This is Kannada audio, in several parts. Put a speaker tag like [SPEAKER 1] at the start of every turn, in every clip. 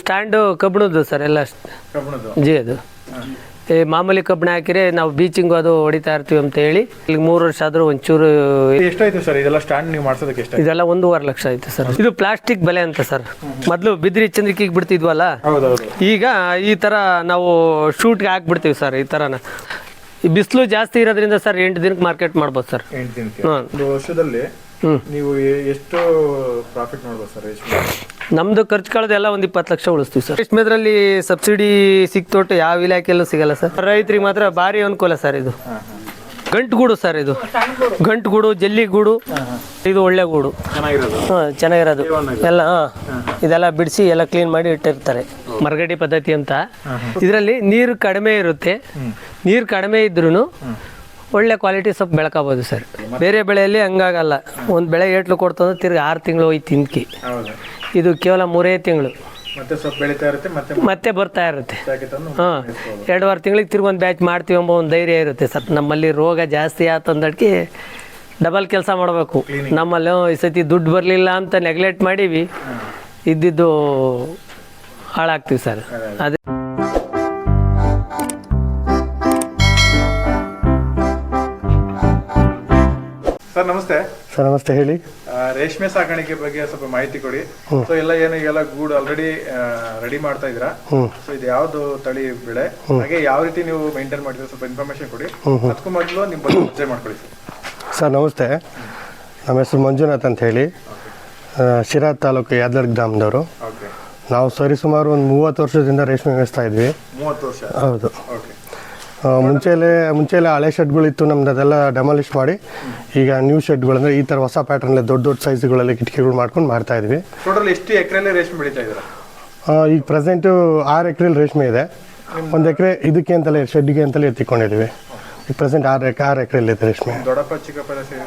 [SPEAKER 1] ಸ್ಟ್ಯಾಂಡು ಕಬ್ಬಿಣದ್ದು ಸರ್ ಎಲ್ಲ ಜಿ ಅದು. ಈ ಮಾಮೂಲಿ ಕಬ್ಬಿಣ ಹಾಕಿದ್ರೆ ನಾವು ಬೀಚಿಂಗ್ ಅದು ಹೊಡಿತಾ ಇರ್ತೀವಿ ಅಂತ ಹೇಳಿ ಇಲ್ಲಿ ಮೂರು ವರ್ಷ ಆದರೂ ಒಂಚೂರು
[SPEAKER 2] ಎಷ್ಟಾಯ್ತು ಸರ್? ಇದೆಲ್ಲ ಸ್ಟ್ಯಾಂಡ್ ನೀವು ಮಾಡ್ಸೋದಕ್ಕೆ ಎಷ್ಟು
[SPEAKER 1] ಇದೆಲ್ಲ ಒಂದೂವರೆ ಲಕ್ಷ ಆಯ್ತು ಸರ್. ಇದು ಪ್ಲಾಸ್ಟಿಕ್ ಬೆಲೆ ಅಂತ ಸರ್. ಮೊದಲು ಬಿದ್ರಿ ಚಂದ್ರಿಕೆಗೆ ಬಿಡ್ತಿದ್ವಲ್ಲ? ಈಗ ಈ ಥರ ನಾವು ಶೂಟ್ಗೆ ಹಾಕ್ಬಿಡ್ತೀವಿ ಸರ್ ಈ ಥರನ. ಈ ಬಿಸಿಲು ಜಾಸ್ತಿ ಇರೋದ್ರಿಂದ ಸರ್ ಎಂಟು ದಿನಕ್ಕೆ ಮಾರ್ಕೆಟ್ ಮಾಡ್ಬೋದು ಸರ್.
[SPEAKER 2] ಎಂಟು ದಿನಕ್ಕೆ? ಒಂದು ವರ್ಷದಲ್ಲಿ ನೀವು ಎಷ್ಟು ಪ್ರಾಫಿಟ್ ಮಾಡ್ಬೋದು ಸರ್
[SPEAKER 1] ನಮ್ಮದು ಖರ್ಚು ಕಳೆದೆಲ್ಲ ಒಂದು ಇಪ್ಪತ್ತು ಲಕ್ಷ ಉಳಿಸ್ತೀವಿ ಸರ್. ರೇಷ್ಮೆದ್ರಲ್ಲಿ ಸಬ್ಸಿಡಿ ಸಿಕ್ತೊಟ್ಟು ಯಾವ ಇಲಾಖೆಯಲ್ಲೂ ಸಿಗಲ್ಲ ಸರ್. ರೈತರಿಗೆ ಮಾತ್ರ ಭಾರಿ ಅನುಕೂಲ ಸರ್ ಇದು. ಗಂಟು ಗೂಡು ಸರ್ ಇದು. ಗಂಟು ಗೂಡು ಜಲ್ಲಿ ಗೂಡು ಇದು ಒಳ್ಳೆ ಗೂಡು
[SPEAKER 2] ಚೆನ್ನಾಗಿರೋದು?
[SPEAKER 1] ಹಾಂ ಚೆನ್ನಾಗಿರೋದು. ಎಲ್ಲ ಹಾಂ. ಇದೆಲ್ಲ ಬಿಡಿಸಿ ಎಲ್ಲ ಕ್ಲೀನ್ ಮಾಡಿ ಇಟ್ಟಿರ್ತಾರೆ. ಮರಗಡಿ ಪದ್ಧತಿ ಅಂತ. ಇದರಲ್ಲಿ ನೀರು ಕಡಿಮೆ ಇರುತ್ತೆ. ನೀರು ಕಡಿಮೆ ಇದ್ರೂ ಒಳ್ಳೆ ಕ್ವಾಲಿಟಿ ಸ್ವಲ್ಪ ಬೆಳ್ಕೋಬೋದು ಸರ್. ಬೇರೆ ಬೆಳೆಯಲ್ಲಿ ಹಂಗಾಗಲ್ಲ. ಒಂದು ಬೆಳೆ ಏಟ್ಲು ಕೊಡ್ತಂದ್ರೆ ತಿರ್ಗಿ ಆರು ತಿಂಗಳು ಹೋಯ್ತು ತಿನ್ಕಿ. ಇದು ಕೇವಲ ಮೂರೇ ತಿಂಗಳು.
[SPEAKER 2] ಮತ್ತೆ ಸ್ವಲ್ಪ ಬೆಳೀತಾ ಇರುತ್ತೆ ಮತ್ತೆ
[SPEAKER 1] ಮತ್ತೆ ಬರ್ತಾ ಇರುತ್ತೆ.
[SPEAKER 2] ಹಾ.
[SPEAKER 1] ಹಾಂ ಎರಡುವರೆ ತಿಂಗಳಿಗೆ ತಿರ್ಗಿ ಒಂದು ಬ್ಯಾಚ್ ಮಾಡ್ತೀವಿ ಎಂಬ ಒಂದು ಧೈರ್ಯ ಇರುತ್ತೆ ಸರ್. ನಮ್ಮಲ್ಲಿ ರೋಗ ಜಾಸ್ತಿ ಆತಂದಕ್ಕೆ ಡಬಲ್ ಕೆಲಸ ಮಾಡಬೇಕು. ನಮ್ಮಲ್ಲಿ ಈ ಸತಿ ದುಡ್ಡು ಬರಲಿಲ್ಲ ಅಂತ ನೆಗ್ಲೆಕ್ಟ್ ಮಾಡೀವಿ. ಇದ್ದಿದ್ದು ಹಾಳಾಗ್ತೀವಿ ಸರ್. ಅದೇ.
[SPEAKER 2] ಸರ್ ನಮಸ್ತೆ.
[SPEAKER 3] ಸರ್ ನಮಸ್ತೆ ಹೇಳಿ.
[SPEAKER 2] ರೇಷ್ಮೆ ಸಾಕಾಣಿಕೆ ಬಗ್ಗೆ ಸ್ವಲ್ಪ ಮಾಹಿತಿ ಕೊಡಿ. ಸೊ ಎಲ್ಲ ಏನು ಎಲ್ಲ ಗೂಡು ಆಲ್ರೆಡಿ ರೆಡಿ ಮಾಡ್ತಾ ಇದ್ದೀರಾ? ಸೊ ಇದು ಯಾವ್ದು ತಳಿ ಬೆಳೆ? ಹಾಗೆ ಯಾವ ರೀತಿ ನೀವು ಮೇಂಟೈನ್ ಮಾಡಿದ್ರೆ ಸ್ವಲ್ಪ ಇನ್ಫಾರ್ಮೇಶನ್ ಕೊಡಿ. ಅದಕ್ಕೂ ಮೊದಲು ನಿಮ್ಮ ಬಗ್ಗೆ ಪರಿಚಯ ಮಾಡ್ಕೊಳ್ಳಿ ಸರ್
[SPEAKER 3] ಸರ್ ನಮಸ್ತೆ. ನಮ್ಮ ಹೆಸರು ಮಂಜುನಾಥ್ ಅಂತ ಹೇಳಿ. ಶಿರಾ ತಾಲೂಕು ಯಾದರ್ ಗ್ರಾಮದವರು.
[SPEAKER 2] ಓಕೆ
[SPEAKER 3] ನಾವು ಸರಿಸುಮಾರು ಒಂದು ಮೂವತ್ತು ವರ್ಷದಿಂದ ರೇಷ್ಮೆ ಮೇಯಿಸ್ತಾ ಇದ್ವಿ.
[SPEAKER 2] ಮೂವತ್ತು ವರ್ಷ?
[SPEAKER 3] ಹೌದು.
[SPEAKER 2] ಓಕೆ
[SPEAKER 3] ಮುಂಚೆಲೆ ಮುಂಚೆಲೆ ಹಳೆ ಶೆಡ್ಗಳಿತ್ತು ನಮ್ದು ಅದೆಲ್ಲ ಡೆಮಾಲಿಷ್ ಮಾಡಿ ಈಗ ನ್ಯೂ ಶೆಡ್ಗಳು ಅಂದ್ರೆ ಈ ಥರ ಹೊಸ ಪ್ಯಾಟರ್ನಲ್ಲಿ ದೊಡ್ಡ ದೊಡ್ಡ ಸೈಜ್ಗಳಲ್ಲಿ ಕಿಟಕಿಗಳು ಮಾಡ್ಕೊಂಡು ಮಾಡ್ತಾ ಇದ್ವಿ.
[SPEAKER 2] ಟೋಟಲ್ ಎಷ್ಟು ರೇಷ್ಮೆ ಬೆಳೀತಾ ಇದ್ದೀರಾ?
[SPEAKER 3] ಈಗ ಪ್ರೆಸೆಂಟು ಆರು ಎಕರೆಲಿ ರೇಷ್ಮೆ ಇದೆ. ಒಂದು ಎಕರೆ ಇದಕ್ಕೆ ಅಂತಲೇ ಶೆಡ್ಗೆ ಅಂತಲೇ ಎತ್ತಿಕೊಂಡಿದ್ದೀವಿ. ಪ್ರೆಸೆಂಟ್ ಆರು ಎಕರೆ ಆರು ರೇಷ್ಮೆ.
[SPEAKER 2] ದೊಡ್ಡಪ್ಪ ಚಿಕ್ಕಪ್ಪ ಎಲ್ಲ ಸೇರಿ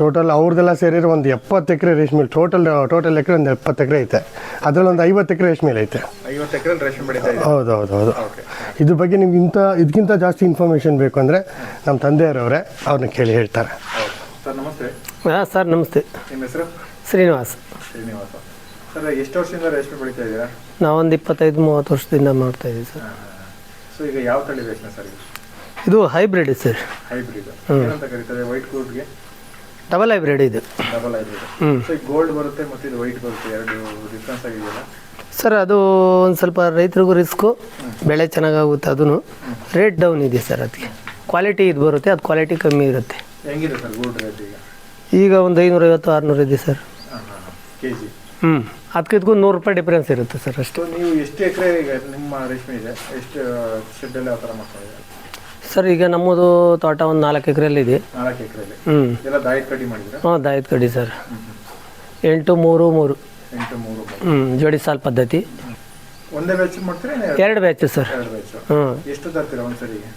[SPEAKER 3] ಟೋಟಲ್ ಅವ್ರದ್ದೆಲ್ಲ ಸೇರಿದ್ರೆ ಒಂದು ಎಪ್ಪತ್ತು ಎಕರೆ ರೇಷ್ಮೆ ಟೋಟಲ್ ಟೋಟಲ್ ಎಕರೆ ಒಂದು ಎಪ್ಪತ್ತು ಎಕರೆ ಐತೆ. ಅದರಲ್ಲಿ ಒಂದು ಐವತ್ತು ಎಕರೆ ರೇಷ್ಮೆ ಐತೆ.
[SPEAKER 2] ಐವತ್ತು ಎಕರೆ ರೇಷ್ಮೆ ಬೆಳೀತಾ
[SPEAKER 3] ಹೌದು ಹೌದು ಹೌದು.
[SPEAKER 2] ಓಕೆ
[SPEAKER 3] ಇದ್ರ ಬಗ್ಗೆ ನಿಮ್ಗೆ ಇಂಥ ಇದಕ್ಕಿಂತ ಜಾಸ್ತಿ ಇನ್ಫಾರ್ಮೇಷನ್ ಬೇಕು ಅಂದರೆ ನಮ್ಮ ತಂದೆಯವರವರೇ ಅವ್ರನ್ನ ಕೇಳಿ ಹೇಳ್ತಾರೆ.
[SPEAKER 2] ಸರ್ ನಮಸ್ತೆ.
[SPEAKER 1] ಹಾಂ ಸರ್ ನಮಸ್ತೆ.
[SPEAKER 2] ನಿಮ್ಮ ಹೆಸರು?
[SPEAKER 1] ಶ್ರೀನಿವಾಸ್.
[SPEAKER 2] ಶ್ರೀನಿವಾಸ. ಸರ್ ಎಷ್ಟು ವರ್ಷದಿಂದ ರೇಷ್ಮೆ ಬೆಳೀತಾ ಇದ್ದೀರಾ?
[SPEAKER 1] ನಾವೊಂದು ಇಪ್ಪತ್ತೈದು ಮೂವತ್ತು ವರ್ಷದಿಂದ ಮಾಡ್ತಾ ಇದ್ದೀವಿ ಸರ್.
[SPEAKER 2] ಸೊ ಈಗ ಯಾವ ತಳಿ ರೇಷ್ಮೆ ಸರ್ ಇದು?
[SPEAKER 1] ಇದು ಹೈಬ್ರಿಡ್ ಸರ್.
[SPEAKER 2] ಹೈಬ್ರಿಡ್. ಏನಂತ ಕರೀತಾರೆ? ವೈಟ್ ಕೋಟ್ಗೆ?
[SPEAKER 1] ಡಬಲ್ ಹೈಬ್ರಿಡ್ ಇದು.
[SPEAKER 2] ಡಬಲ್ ಹೈಬ್ರಿಡ್
[SPEAKER 1] ಹ್ಞೂ
[SPEAKER 2] ಸೊ ಗೋಲ್ಡ್ ಬರುತ್ತೆ ಮತ್ತೆ ಇದು ವೈಟ್ ಬರುತ್ತೆ ಎರಡು ಡಿಫ್ರೆನ್ಸ್ ಆಗಿದೆಯಲ್ಲ?
[SPEAKER 1] ಸರ್ ಅದು ಒಂದು ಸ್ವಲ್ಪ ರೈತರಿಗೂ ರಿಸ್ಕು ಬೆಳೆ ಚೆನ್ನಾಗಾಗುತ್ತೆ ಅದೂ ರೇಟ್ ಡೌನ್ ಇದೆ ಸರ್ ಅದಕ್ಕೆ ಕ್ವಾಲಿಟಿ ಇದು ಬರುತ್ತೆ ಅದು ಕ್ವಾಲಿಟಿ ಕಮ್ಮಿ ಇರುತ್ತೆ.
[SPEAKER 2] ಹೆಂಗಿದೆ ಸರ್ ಗೋಲ್ಡ್ ರೇಟ್ ಈಗ?
[SPEAKER 1] ಈಗ ಒಂದು ಐನೂರೈವತ್ತು ಆರುನೂರು ಇದೆ ಸರ್
[SPEAKER 2] ಕೆ ಜಿ
[SPEAKER 1] ಹ್ಞೂ ಅದಕ್ಕೆ ಇದಕ್ಕೂ ನೂರು ರೂಪಾಯಿ ಡಿಫ್ರೆನ್ಸ್ ಇರುತ್ತೆ ಸರ್ ಅಷ್ಟೇ.
[SPEAKER 2] ಸೊ ನೀವು ಎಷ್ಟು ಎಕರೆ ಈಗ ನಿಮ್ಮ ರೇಷ್ಮೆ ಇದೆ? ಎಷ್ಟು ಶೆಡ್ಡಲ್ಲಿ ಯಾವ ಥರ ಮಾಡ್ತಾ ಇದ್ದೀರಾ?
[SPEAKER 1] ಸರ್ ಈಗ ನಮ್ಮದು ತೋಟ ಒಂದು ನಾಲ್ಕು
[SPEAKER 2] ಎಕರೆಯಲ್ಲಿ
[SPEAKER 1] ಹ್ಞೂ
[SPEAKER 2] ಎಲ್ಲ ಮಾಡಿದ್ದೀರಾ?
[SPEAKER 1] ಹಾಂ ದಾಯದ ಕಡಿ ಸರ್. ಎಂಟು ಮೂರು ಮೂರು.
[SPEAKER 2] ಎಂಟು ಮೂರು ಮೂರು.
[SPEAKER 1] ಹ್ಞೂ ಜೋಡಿ ಸಾಲ್ ಪದ್ಧತಿ.
[SPEAKER 2] ಒಂದೇ ಬ್ಯಾಚ್ ಮಾಡ್ತೀರಾ ಎರಡು?
[SPEAKER 1] Batch sir.
[SPEAKER 2] ಎರಡು ಬ್ಯಾಚ್
[SPEAKER 1] ಹ್ಞೂ
[SPEAKER 2] ಎಷ್ಟು ತರ್ತೀರಾ ಒಂದ್ಸರಿಗೆ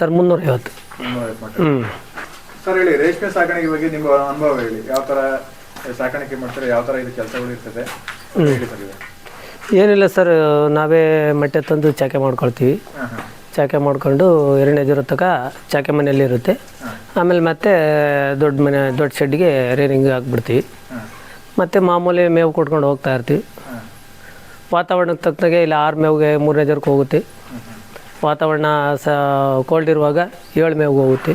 [SPEAKER 1] ಸರ್ ಮುನ್ನೂರೈವತ್ತು.
[SPEAKER 2] ಮುನ್ನೂರೈವತ್ತು ಮಾಡ್ತೀರಾ
[SPEAKER 1] ಹ್ಞೂ
[SPEAKER 2] ಸರ್ ಹೇಳಿ ರೇಷ್ಮೆ ಸಾಕಾಣಿಕೆ ಬಗ್ಗೆ ನಿಮ್ಮ ಅನುಭವ ಹೇಳಿ. ಯಾವ ಥರ ಸಾಕಾಣಿಕೆ ಮಾಡ್ತಾರೆ ಯಾವ ಥರ ಇದು ಕೆಲಸಗಳು ಇರ್ತದೆ? ಹೇಳಿ ಸರ್
[SPEAKER 1] ಏನಿಲ್ಲ ಸರ್ ನಾವೇ ಮೊಟ್ಟೆ ತಂದು ಚಾಕೆ ಮಾಡ್ಕೊಳ್ತೀವಿ.
[SPEAKER 2] ಹಾಂ ಹಾಂ.
[SPEAKER 1] ಚಾಕೆ ಮಾಡಿಕೊಂಡು ಎರಡನೇ ದಿನ ತನಕ ಚಾಕೆ ಮನೆಯಲ್ಲಿ ಇರುತ್ತೆ. ಆಮೇಲೆ ಮತ್ತೆ ದೊಡ್ಡ ಮನೆ, ದೊಡ್ಡ ಶೆಡ್ಗೆ ರೇರಿಂಗ್ ಹಾಕ್ಬಿಡ್ತೀವಿ. ಮತ್ತೆ ಮಾಮೂಲಿ ಮೇವು ಕೊಟ್ಕೊಂಡು ಹೋಗ್ತಾ ಇರ್ತೀವಿ. ವಾತಾವರಣಕ್ಕೆ ತಕ್ಕನಾಗೆ ಇಲ್ಲ ಆರು ಮೇವಿಗೆ ಮೂರನೇ ಜನಕ್ಕೆ ಹೋಗುತ್ತೆ. ವಾತಾವರಣ ಸ ಕೋಲ್ಡ್ ಇರುವಾಗ ಏಳು ಮೇವಿಗೆ ಹೋಗುತ್ತೆ.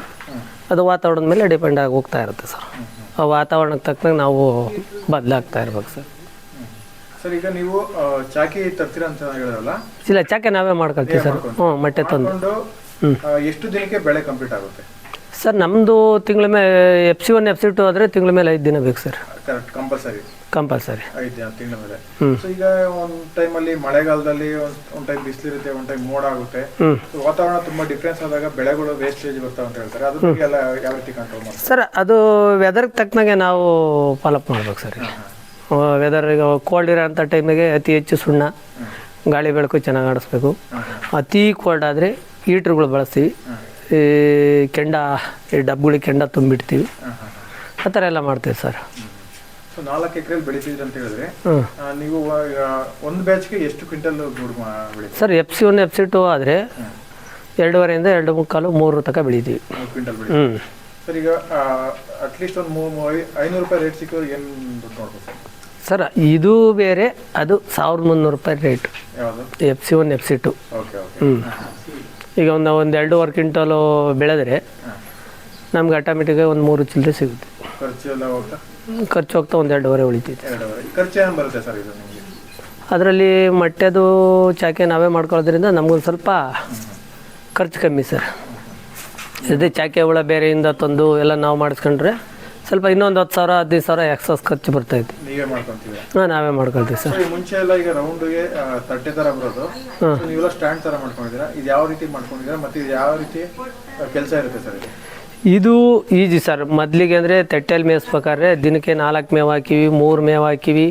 [SPEAKER 1] ಅದು ವಾತಾವರಣದ ಮೇಲೆ ಡಿಪೆಂಡ್ ಆಗಿ ಹೋಗ್ತಾ ಇರುತ್ತೆ ಸರ್. ಆ ವಾತಾವರಣಕ್ಕೆ ತಕ್ಕನಾಗ ನಾವು ಬದಲಾಗ್ತಾ ಇರ್ಬೇಕು ಸರ್.
[SPEAKER 2] ಸರ್ ಈಗ ನೀವು ಚಾಕಿ ತರ್ತೀರಾ ಅಂತ ಹೇಳಿದ್ರಲ್ಲ?
[SPEAKER 1] ಇಲ್ಲ ಚಾಕೆ ನಾವೇ ಮಾಡ್ಕೊಳ್ತೀವಿ ಸರ್. ಹ್ಞೂ ಮೊಟ್ಟೆ ತಂದು.
[SPEAKER 2] ಎಷ್ಟು ದಿನಕ್ಕೆ ಬೆಳೆ ಕಂಪ್ಲೀಟ್ ಆಗುತ್ತೆ?
[SPEAKER 1] ಸರ್ ನಮ್ಮದು ತಿಂಗಳ ಮೇಲೆ F C one F C two ಆದರೆ ತಿಂಗಳ ಮೇಲೆ ಐದು ದಿನ ಬೇಕು ಸರ್.
[SPEAKER 2] Correct compulsory.
[SPEAKER 1] ಕಂಪಲ್ಸರಿ.
[SPEAKER 2] ಐದು ದಿನ ತಿಂಗಳ ಮೇಲೆ. ಸೊ ಈಗ ಒಂದು ಟೈಮಲ್ಲಿ ಮಳೆಗಾಲದಲ್ಲಿ ಒಂದು ಟೈಮ್ ಬಿಸಿಲಿರುತ್ತೆ ಒಂದು ಟೈಮ್ ಮೋಡ ಆಗುತ್ತೆ. ವಾತಾವರಣ ತುಂಬಾ ಡಿಫ್ರೆನ್ಸ್ ಆದಾಗ ಬೆಳೆಗಳು ವೇಸ್ಟೇಜ್ ಬರ್ತಾವೆ ಅಂತ ಹೇಳ್ತಾರೆ. ಅದ್ರ ಬಗ್ಗೆ ಎಲ್ಲ ಯಾವ ರೀತಿ ಕಂಟ್ರೋಲ್ ಮಾಡ್ತಾರೆ?
[SPEAKER 1] ಸರ್ ಅದು ವೆದರ್ ತಕ್ಕನಾಗೆ ನಾವು ಫಾಲೋಅಪ್ ಮಾಡ್ಬೇಕು ಸರ್ ವೆದರ್ ಈಗ ಕೋಲ್ಡ್ ಇರೋಂಥ ಟೈಮಿಗೆ ಅತಿ ಹೆಚ್ಚು ಸುಣ್ಣ ಗಾಳಿ ಬೆಳಕು ಚೆನ್ನಾಗಿ ಆಡಿಸ್ಬೇಕು ಅತಿ ಕೋಲ್ಡ್ ಆದರೆ ಹೀಟ್ರ್ಗಳು ಬಳಸ್ತೀವಿ. ಈ ಕೆಂಡ ಈ ಡಬ್ಗಳಿಗೆ ಕೆಂಡ ತುಂಬಿಡ್ತೀವಿ. ಆ ಥರ ಎಲ್ಲ ಮಾಡ್ತೀವಿ ಸರ್.
[SPEAKER 2] ಸೊ ನಾಲ್ಕು ಎಕರೆಲಿ ಬೆಳಿತಿದ್ರಿ ಅಂತ ಹೇಳಿದ್ರೆ ನೀವು ಒಂದು ಬ್ಯಾಚ್ಗೆ ಎಷ್ಟು quintal
[SPEAKER 1] sir F C one F C two ಆದರೆ ಎರಡೂವರೆಯಿಂದ ಎರಡು ಮುಕ್ಕಾಲು ಮೂರು ತನಕ ಬೆಳಿತೀವಿ.
[SPEAKER 2] ಮೂರು ಕ್ವಿಂಟಲ್
[SPEAKER 1] ಹ್ಞೂ
[SPEAKER 2] ಸರ್ ಈಗ ಅಟ್ಲೀಸ್ಟ್ ಒಂದು ಐನೂರು ರೂಪಾಯಿ ರೇಟ್ ಸಿಕ್ಕೋ ಏನು ದುಡ್ಡು ನೋಡ್ಬೋದು ಸರ್
[SPEAKER 1] ಇದು ಬೇರೆ ಅದು ಸಾವಿರದ ಮುನ್ನೂರು ರೂಪಾಯಿ rate F C one F C two ಹ್ಞೂ ಈಗ ಒಂದು ಒಂದು ಎರಡೂವರೆ ಕ್ವಿಂಟಲು ಬೆಳೆದ್ರೆ ನಮ್ಗೆ ಆಟೋಮೆಟಿಕಾಗಿ ಒಂದು ಮೂರು ಚಿಲ್ಲರೆ ಸಿಗುತ್ತೆ.
[SPEAKER 2] ಖರ್ಚು ಹೋಗ್ತಾ?
[SPEAKER 1] ಒಂದು ಎರಡೂವರೆ ಉಳಿತೈತೆ. ಅದರಲ್ಲಿ ಮೊಟ್ಟೆದು ಚಾಕೆ ನಾವೇ ಮಾಡ್ಕೊಳ್ಳೋದ್ರಿಂದ ನಮಗೊಂದು ಸ್ವಲ್ಪ ಖರ್ಚು ಕಮ್ಮಿ ಸರ್. ಅದೇ ಚಾಕೆ ಹುಳ ಬೇರೆಯಿಂದ ತಂದು ಎಲ್ಲ ನಾವು ಮಾಡಿಸ್ಕೊಂಡ್ರೆ ಸ್ವಲ್ಪ ಇನ್ನೊಂದು ಹತ್ತು ಸಾವಿರ ಹದಿನೈದು ಸಾವಿರ ಎಕ್ಸಸ್ ಖರ್ಚು ಬರ್ತೈತೆ
[SPEAKER 2] ನೀವೇ ಮಾಡ್ಕೊಂತೀವಿ
[SPEAKER 1] ಹಾಂ ನಾವೇ ಮಾಡ್ಕೊಳ್ತೀವಿ ಸರ್.
[SPEAKER 2] ಮುಂಚೆ ಎಲ್ಲ ಈಗ ರೌಂಡ್ಗೆ ತಟ್ಟೆ ತರ ಬರೋದು. So ನೀವೆಲ್ಲ ಸ್ಟ್ಯಾಂಡ್ ತರ ಮಾಡ್ಕೊಂಡಿದ್ದೀರಾ? ಇದು ಯಾವ ರೀತಿ ಮಾಡ್ಕೊಂಡಿದ್ದೀರಾ? ಮತ್ತೆ ಇದು ಯಾವ ರೀತಿ ಕೆಲಸ ಇರುತ್ತೆ ಸರ್ ಇದು?
[SPEAKER 1] ಇದು ಈಜಿ ಸರ್. ಮೊದಲಿಗೆ ಅಂದರೆ ತಟ್ಟೆಯಲ್ಲಿ ಮೇಯಿಸ್ಬೇಕಾದ್ರೆ ದಿನಕ್ಕೆ ನಾಲ್ಕು ಮೇವು ಹಾಕಿವಿ ಮೂರು ಮೇವು ಹಾಕಿವಿ.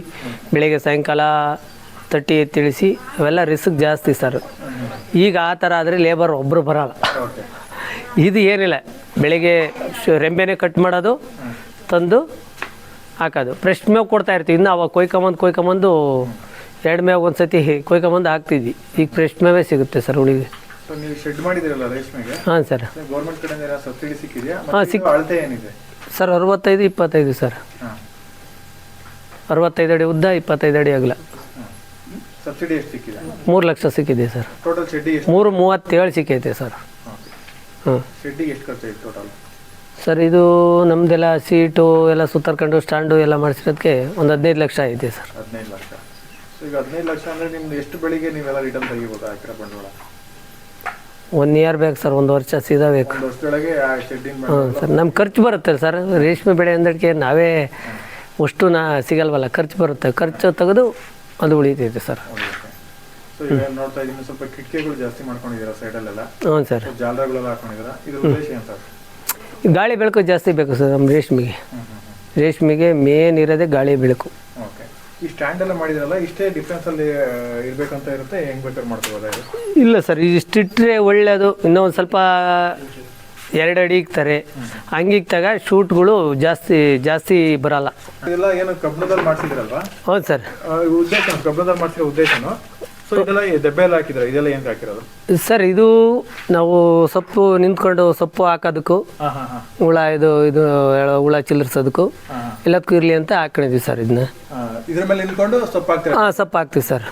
[SPEAKER 1] ಬೆಳಗ್ಗೆ ಸಾಯಂಕಾಲ ತಟ್ಟಿ ತಿಳಿಸಿ ಅವೆಲ್ಲ ರಿಸ್ಕ್ ಜಾಸ್ತಿ ಸರ್. ಈಗ ಆ ಥರ ಆದರೆ ಲೇಬರ್ ಒಬ್ಬರು ಬರೋಲ್ಲ.
[SPEAKER 2] ಓಕೆ
[SPEAKER 1] ಇದು ಏನಿಲ್ಲ. ಬೆಳಗ್ಗೆ ಶು- ರೆಂಬೆನೇ ಕಟ್ ಮಾಡೋದು ತಂದು ಹಾಕೋದು. ಫ್ರೆಶ್ ಮೇವು ಕೊಡ್ತಾ ಇರ್ತೀವಿ. ಇನ್ನು ಅವಾಗ ಕೊಯ್ಕೊಂಬಂದು ಕೊಯ್ಕೊಂಬಂದು ಎರಡು ಮೇವು ಒಂದು ಸತಿ ಕೊಯ್ಕೊಂಬಂದು ಹಾಕ್ತಿದ್ವಿ. ಈಗ ಫ್ರೆಶ್ ಮೇವೇ ಸಿಗುತ್ತೆ ಸರ್ ಉಳಿಗೆ
[SPEAKER 2] ನೀವು ಶೆಡ್ ಮಾಡಿದಿರಲ್ಲ ರೇಷ್ಮೆಗೆ?
[SPEAKER 1] ಹಾಂ ಸರ್.
[SPEAKER 2] ಹಾಂ ಕಡೆಯಿಂದ ಸಬ್ಸಿಡಿ ಸಿಕ್ಕಿದೆಯಾ?
[SPEAKER 1] ಹಾ, ಸಿಕ್-
[SPEAKER 2] ಅಳತೆ ಏನಿದೆ?
[SPEAKER 1] ಸರ್ ಅರವತ್ತೈದು ಇಪ್ಪತ್ತೈದು ಸರ್. ಅರವತ್ತೈದು ಅಡಿ ಉದ್ದ ಇಪ್ಪತ್ತೈದು ಅಡಿ ಅಗಲ.
[SPEAKER 2] ಸಬ್ಸಿಡಿ ಎಷ್ಟು ಸಿಕ್ಕಿದೆ?
[SPEAKER 1] ಮೂರು ಲಕ್ಷ ಸಿಕ್ಕಿದೆ ಸರ್.
[SPEAKER 2] ಟೋಟಲ್
[SPEAKER 1] ಮೂರು ಮೂವತ್ತೇಳು ಸಿಕ್ಕೈತೆ ಸರ್. ಹಾಂ.
[SPEAKER 2] ಶೆಡ್ಡಿಗೆ ಎಷ್ಟು ಖರ್ಚಾಯ್ತು ಟೋಟಲ್
[SPEAKER 1] ಸರ್ ಇದು ನಮ್ದೆಲ್ಲ ಸೀಟು ಎಲ್ಲ ಸುತ್ತರ್ಕೊಂಡು ಸ್ಟ್ಯಾಂಡು ಎಲ್ಲ ಮಾಡಿಸಿರೋದಕ್ಕೆ ಒಂದು ಹದಿನೈದು ಲಕ್ಷ ಐತೆ ಸರ್.
[SPEAKER 2] ಹದಿನೈದು ಲಕ್ಷ. ಸೊ ಈಗ ಹದಿನೈದು ಲಕ್ಷ ಅಂದರೆ ನಿಮ್ದು ಎಷ್ಟು ಬೆಳಿಗ್ಗೆ ನೀವೆಲ್ಲ ರಿಟರ್ನ್ ತೆಗಿಬೋದು ಹಾಕಿರೋ ಬಂಡವಾಳ?
[SPEAKER 1] ಒನ್ ಇಯರ್ ಬೇಕು ಸರ್ ಒಂದು ವರ್ಷ ಸೀದಾ ಬೇಕು.
[SPEAKER 2] ಒಂದು ವರ್ಷದೊಳಗೆ ಆ ಶೆಡ್ಡಿನ
[SPEAKER 1] ಹಾಂ ಸರ್ ನಮ್ಮ ಖರ್ಚು ಬರುತ್ತೆ ಸರ್ ರೇಷ್ಮೆ ಬೆಳೆ ಅಂದಕ್ಕೆ ನಾವೇ ಅಷ್ಟು ನಾ ಸಿಗಲ್ವಲ್ಲ ಖರ್ಚು ಬರುತ್ತೆ. ಖರ್ಚು ತೆಗೆದು ಅದು ಉಳಿತೈತೆ ಸರ್.
[SPEAKER 2] ಸೊ ಈಗ ನೋಡ್ತಾ ಇದ್ದೀನಿ ಸ್ವಲ್ಪ ಕಿಟಕಿಗಳು ಜಾಸ್ತಿ ಮಾಡ್ಕೊಂಡಿದ್ದೀರಾ ಸೈಡಲ್ಲೆಲ್ಲ
[SPEAKER 1] ಹ್ಞೂ ಸರ್.
[SPEAKER 2] ಜಾಲರಗಳೆಲ್ಲ ಹಾಕೊಂಡಿದ್ದೀರಾ? ಇದ್ರ ಉದ್ದೇಶ ಏನು ಸರ್?
[SPEAKER 1] ಗಾಳಿ ಬೆಳಕು ಜಾಸ್ತಿ ಬೇಕು ಸರ್ ನಮ್ಮ ರೇಷ್ಮೆಗೆ. ರೇಷ್ಮೆಗೆ ಮೇನ್ ಇರೋದೇ ಗಾಳಿ ಬೆಳಕು.
[SPEAKER 2] ಓಕೆ. ಈ ಸ್ಟ್ಯಾಂಡ್ ಎಲ್ಲ ಮಾಡಿದ್ರಲ್ಲ ಇಷ್ಟೇ ಡಿಫ್ರೆನ್ಸ್ ಅಲ್ಲಿ ಇರಬೇಕು ಇರ್ಬೇಕಂತ ಇರುತ್ತೆ ಹೆಂಗ್ ಬೇಕಾದ್ರೆ ಮಾಡ್ಕೋಬೋದಾ ಇದು?
[SPEAKER 1] ಇಲ್ಲ ಸರ್ ಇಷ್ಟಿಟ್ಟರೆ ಒಳ್ಳೆಯದು ಇನ್ನೂ ಒಂದು ಸ್ವಲ್ಪ ಎರಡು ಅಡಿ ಇಕ್ತಾರೆ. ಹಂಗಿಕ್ತಾಗ ಶೂಟ್ಗಳು ಜಾಸ್ತಿ ಜಾಸ್ತಿ ಬರಲ್ಲ.
[SPEAKER 2] ಇದೆಲ್ಲ ಏನು ಕಬ್ಬಣದಲ್ಲಿ ಮಾಡ್ಸಿದ್ರಲ್ವಾ?
[SPEAKER 1] ಹೌದು ಸರ್.
[SPEAKER 2] ಉದ್ದೇಶ ಕಬ್ಬಣದಲ್ಲಿ ಮಾಡ್ಸಿರೋ ಉದ್ದೇಶನು? ಸೊ ಇದೆಲ್ಲ ಈ ದೆಬ್ಬೆ ಎಲ್ಲ ಹಾಕಿದ್ರೆ? ಇದೆಲ್ಲ ಏನ್ ಹಾಕಿರೋದು?
[SPEAKER 1] ಸರ್ ಇದು ನಾವು ಸೊಪ್ಪು ನಿಂತ್ಕೊಂಡು ಸೊಪ್ಪು ಹಾಕೋದಕ್ಕೂ ಹುಳ ಇದು ಇದು ಹುಳ ಚಿಲ್ಲರ್ಸೋದಕ್ಕೂ ಎಲ್ಲದಕ್ಕೂ ಇರಲಿ ಅಂತ ಹಾಕೊಂಡಿದ್ವಿ ಸರ್ ಇದನ್ನ.
[SPEAKER 2] ಇದ್ರ ಮೇಲೆ ನಿಂತ್ಕೊಂಡು ಸೊಪ್ಪು ಹಾಕ್ತೀರಾ?
[SPEAKER 1] ಹಾಂ ಸೊಪ್ಪು ಹಾಕ್ತೀವಿ ಸರ್.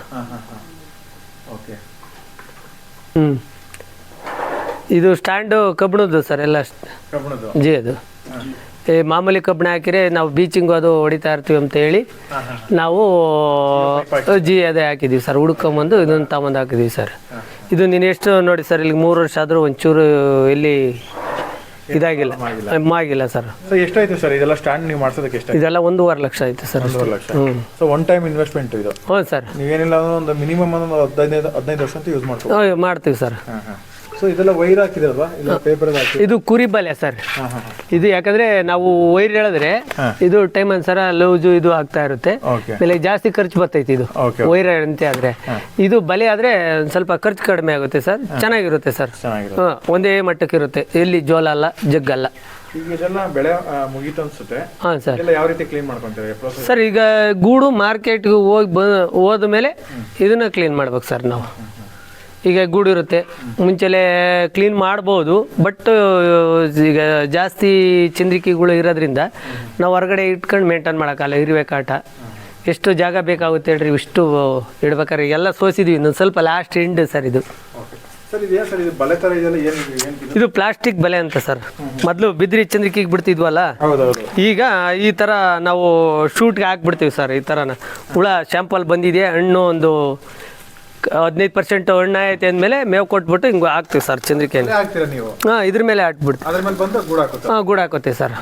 [SPEAKER 2] ಓಕೆ
[SPEAKER 1] ಹ್ಞೂ ಇದು ಸ್ಟ್ಯಾಂಡು ಕಬ್ಬಿಣದ್ದು ಸರ್ ಎಲ್ಲ
[SPEAKER 2] ಕಬ್ಬಿಣದ್ದು.
[SPEAKER 1] ಜಿ ಅದು. ಈ ಮಾಮೂಲಿ ಕಬ್ಬಿಣ ಹಾಕಿದ್ರೆ ನಾವು ಬೀಚಿಂಗು ಅದು ಹೊಡಿತಾ ಇರ್ತೀವಿ ಅಂತ ಹೇಳಿ ನಾವು ಜಿ ಅದೇ ಹಾಕಿದ್ದೀವಿ ಸರ್. ಹುಡ್ಕೊಂಬಂದು ಇದನ್ನು ತಗೊಂಬಂದು ಹಾಕಿದ್ದೀವಿ ಸರ್. ಇದು ನೀನು ಎಷ್ಟು ನೋಡಿ ಸರ್ ಇಲ್ಲಿ ಮೂರು ವರ್ಷ ಆದರೂ ಒಂಚೂರು ಇಲ್ಲಿ ಇದಾಗಿಲ್ಲ. ಆಗಿಲ್ಲ. ಸರ್.
[SPEAKER 2] ಎಷ್ಟು ಎಷ್ಟಾಯ್ತು ಸರ್? ಇದೆಲ್ಲ ಸ್ಟ್ಯಾಂಡ್ ನೀವು ಮಾಡ್ಸೋದಕ್ಕೆ ಎಷ್ಟು
[SPEAKER 1] ಇದೆಲ್ಲ ಒಂದೂವರೆ ಲಕ್ಷ ಆಯ್ತು ಸರ್
[SPEAKER 2] ಒಂದೂವರೆ lakh. So one time investment ಇದು.
[SPEAKER 1] ಹ್ಞೂ ಸರ್.
[SPEAKER 2] ನೀವೇನಿಲ್ಲ ಒಂದು ಮಿನಿಮಮ್ ಒಂದು ಹದಿನೈದು ಹದಿನೈದು ವರ್ಷ ಅಂತ ಯೂಸ್
[SPEAKER 1] ಮಾಡ್ತೀವಿ ಮಾಡ್ತೀವಿ ಸರ್.
[SPEAKER 2] ಸೊ ಇದೆಲ್ಲ ವೈರ್ ಹಾಕಿದಲ್ವಾ ಇಲ್ಲ ಪೇಪರ್
[SPEAKER 1] ಇದು ಕುರಿ ಬಲೆ ಸರ್. ಇದು ಯಾಕಂದ್ರೆ ನಾವು ವೈರ್ ಹೇಳಿದ್ರೆ ಇದು ಟೈಮ್ ಅನ್ಸರ ಲೂಜು ಇದು ಆಗ್ತಾ ಇರುತ್ತೆ.
[SPEAKER 2] ಓಕೆ.
[SPEAKER 1] ಜಾಸ್ತಿ ಖರ್ಚು ಬರ್ತೈತಿ ಇದು. ವೈರ್ ಅಂತ ಆದ್ರೆ. ಇದು ಬಲೆ ಆದ್ರೆ ಸ್ವಲ್ಪ ಖರ್ಚು ಕಡಿಮೆ ಆಗುತ್ತೆ ಸರ್. ಚೆನ್ನಾಗಿರುತ್ತೆ ಸರ್. ಒಂದೇ ಮಟ್ಟಕ್ಕೆ ಇರುತ್ತೆ. ಎಲ್ಲಿ ಜೋಲ ಅಲ್ಲ ಜಗ್ಗಲ್ಲ
[SPEAKER 2] ಬೆಳೆ ಮುಗೀತು ಅನ್ಸುತ್ತೆ.
[SPEAKER 1] ಸರ್.
[SPEAKER 2] ಯಾವ ರೀತಿ ಕ್ಲೀನ್ ಮಾಡ್ಕೊಂತೀರಿ?
[SPEAKER 1] ಸರ್ ಈಗ ಗೂಡು ಮಾರ್ಕೆಟ್ ಹೋಗಿ ಬ ಹೋದ್ಮೇಲೆ ಇದನ್ನ ಕ್ಲೀನ್ ಮಾಡ್ಬೇಕು ಸರ್ ನಾವು. ಈಗ ಗೂಡಿರುತ್ತೆ. ಮುಂಚೆಲೆ ಕ್ಲೀನ್ ಮಾಡ್ಬೋದು ಬಟ್ ಈಗ ಜಾಸ್ತಿ ಚಂದ್ರಿಕೆಗಳು ಇರೋದ್ರಿಂದ ನಾವು ಹೊರಗಡೆ ಇಟ್ಕೊಂಡು ಮೇಂಟೈನ್ ಮಾಡೋಕ್ಕಲ್ಲ ಇರುವೆ ಕಾಟ. ಎಷ್ಟು ಜಾಗ ಬೇಕಾಗುತ್ತೆ ಹೇಳ್ರಿ ಇಷ್ಟು ಇಡ್ಬೇಕಾದ್ರೆ ಎಲ್ಲ ಸೋಸಿದ್ವಿ ಇನ್ನೊಂದು ಸ್ವಲ್ಪ ಲಾಸ್ಟ್ ಎಂಡ್ ಸರ್ ಇದು.
[SPEAKER 2] ಇದು ತರ
[SPEAKER 1] ಪ್ಲಾಸ್ಟಿಕ್ ಬಲೆ ಅಂತ ಸರ್. ಮೊದಲು ಬಿದ್ರಿ ಚಂದ್ರಿಕೆಗೆ ಬಿಡ್ತಿದ್ವಲ್ಲ? ಈಗ ಈ ಥರ ನಾವು ಶೂಟ್ಗೆ ಹಾಕ್ಬಿಡ್ತೀವಿ ಸರ್ ಈ ಥರನ ಹುಳ ಶ್ಯಾಂಪಲ್ ಬಂದಿದೆ ಹಣ್ಣು ಒಂದು ಹದಿನೈದು ಪರ್ಸೆಂಟ್ ಹಣ್ಣ ಐತೆ ಅಂದಮೇಲೆ ಮೇವು ಕೊಟ್ಬಿಟ್ಟು ಹಿಂಗೆ ಹಾಕ್ತೀವಿ ಸರ್
[SPEAKER 2] ಚಂದ್ರಿಕೆ ಹಾಕ್ತೀರಾ ನೀವು?
[SPEAKER 1] ಹಾಂ ಇದ್ರ ಮೇಲೆ ಹಾಕ್ಬಿಡ್ತೀವಿ.
[SPEAKER 2] ಅದ್ರ ಮೇಲೆ ಬಂದು ಗೂಡು ಹಾಕುತ್ತೆ?
[SPEAKER 1] ಹಾಂ ಗೂಡು ಹಾಕೋತೀವಿ ಸರ್.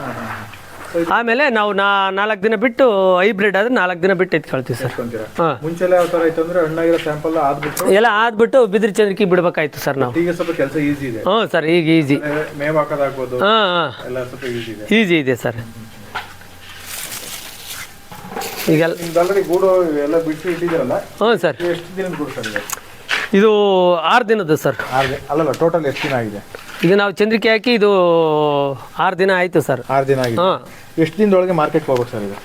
[SPEAKER 1] ಆಮೇಲೆ ನಾವು ನಾ ನಾಲ್ಕು ದಿನ ಬಿಟ್ಟು ಹೈಬ್ರಿಡ್ ಆದ್ರೆ ನಾಲ್ಕು ದಿನ ಬಿಟ್ಟು ಎತ್ಕೊಳ್ತೀವಿ ಸರ್. ಹಾಂ.
[SPEAKER 2] ಮುಂಚೆಲ್ಲ ಯಾವ ತರ ಇತ್ತು ಅಂದ್ರೆ ಹಣ್ಣಾಗಿರೋ ಸ್ಯಾಂಪಲ್ ಆದ್ಬಿಟ್ಟು
[SPEAKER 1] ಎಲ್ಲ ಆದ್ಬಿಟ್ಟು ಬಿದಿರು ಚಂದ್ರಿಕೆ ಬಿಡ್ಬೇಕಾಯ್ತು ಸರ್ ನಾವು.
[SPEAKER 2] ಈಗ ಸ್ವಲ್ಪ ಕೆಲಸ ಈಸಿ ಇದೆ.
[SPEAKER 1] ಹ್ಞೂ ಸರ್ ಈಗ ಈಸಿ.
[SPEAKER 2] ಮೇವ್ ಹಾಕೋದಾಗ್ಬೋದು
[SPEAKER 1] ಹಾಂ ಹಾಂ.
[SPEAKER 2] ಎಲ್ಲ ಸ್ವಲ್ಪ ಈಸಿ ಇದೆ.
[SPEAKER 1] ಈಸಿ ಇದೆ ಸರ್. ಈಗೆಲ್ಲ
[SPEAKER 2] ಆಲ್ರೆಡಿ ಗೂಡು ಎಲ್ಲ ಬಿಟ್ಟು ಇಟ್ಟಿದ್ದೀರಲ್ಲ?
[SPEAKER 1] ಹ್ಞೂ ಸರ್.
[SPEAKER 2] ಇದು ಎಷ್ಟು ದಿನದ ಗೂಡು ಸರ್ ಅಲ್ಲ
[SPEAKER 1] ಇದು ಆರು ದಿನದ್ದು ಸರ್.
[SPEAKER 2] ಆರು ದಿನ ಅಲ್ಲಲ್ಲ ಟೋಟಲ್ ಎಷ್ಟು ದಿನ ಆಗಿದೆ?
[SPEAKER 1] ಇದು ನಾವು ಚಂದ್ರಿಕೆ ಹಾಕಿ ಇದು ಆರು ದಿನ ಆಯಿತು ಸರ್.
[SPEAKER 2] ಆರು ದಿನ ಆಗಿದೆ.
[SPEAKER 1] ಹಾಂ.
[SPEAKER 2] ಎಷ್ಟು ದಿನದೊಳಗೆ ಮಾರ್ಕೆಟ್ಗೆ ಹೋಗ್ಬೇಕು ಸರ್ ಇದು?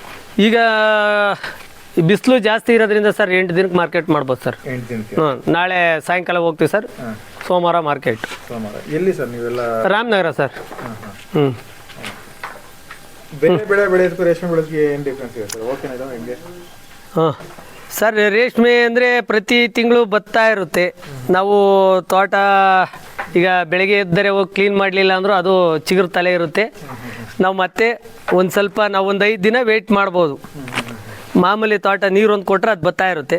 [SPEAKER 1] ಈಗ ಈ ಬಿಸಿಲು ಜಾಸ್ತಿ ಇರೋದ್ರಿಂದ ಸರ್ ಎಂಟು ದಿನಕ್ಕೆ ಮಾರ್ಕೆಟ್ ಮಾಡ್ಬೋದು ಸರ್.
[SPEAKER 2] ಎಂಟು ದಿನಕ್ಕೆ.
[SPEAKER 1] ಹ್ಞೂ ನಾಳೆ ಸಾಯಂಕಾಲ ಹೋಗ್ತೀವಿ ಸರ್. ಸೋಮವಾರ ಮಾರ್ಕೆಟ್.
[SPEAKER 2] ಸೋಮವಾರ. ಎಲ್ಲಿ ಸರ್ ನೀವೆಲ್ಲ?
[SPEAKER 1] ರಾಮನಗರ ಸರ್. ಹ್ಞೂ
[SPEAKER 2] ಬೇರೆ ಬೆಳೆ ಬೆಳೆಯೋದಕ್ಕೂ ರೇಷ್ಮೆ ಬೆಳೆದಕ್ಕೆ ಏನು ಡಿಫ್ರೆನ್ಸ್ ಇದೆ ಸರ್ ಓಕೆನಾ ಇದು ಹೆಂಗೆ
[SPEAKER 1] ಹಾಂ. ಸರ್ ರೇಷ್ಮೆ ಅಂದರೆ ಪ್ರತಿ ತಿಂಗಳು ಬತ್ತಾ ಇರುತ್ತೆ. ನಾವು ತೋಟ ಈಗ ಬೆಳಗ್ಗೆ ಎದ್ದರೆ ಹೋಗಿ ಕ್ಲೀನ್ ಮಾಡಲಿಲ್ಲ ಅಂದರೂ ಅದು ಚಿಗುರು ತಲೆ ಇರುತ್ತೆ. ನಾವು ಮತ್ತೆ ಒಂದು ಸ್ವಲ್ಪ ನಾವು ಒಂದು ಐದು ದಿನ ವೆಯ್ಟ್ ಮಾಡ್ಬೋದು. ಮಾಮೂಲಿ ತೋಟ ನೀರು ಒಂದು ಕೊಟ್ಟರೆ ಅದು ಬತ್ತಾ ಇರುತ್ತೆ.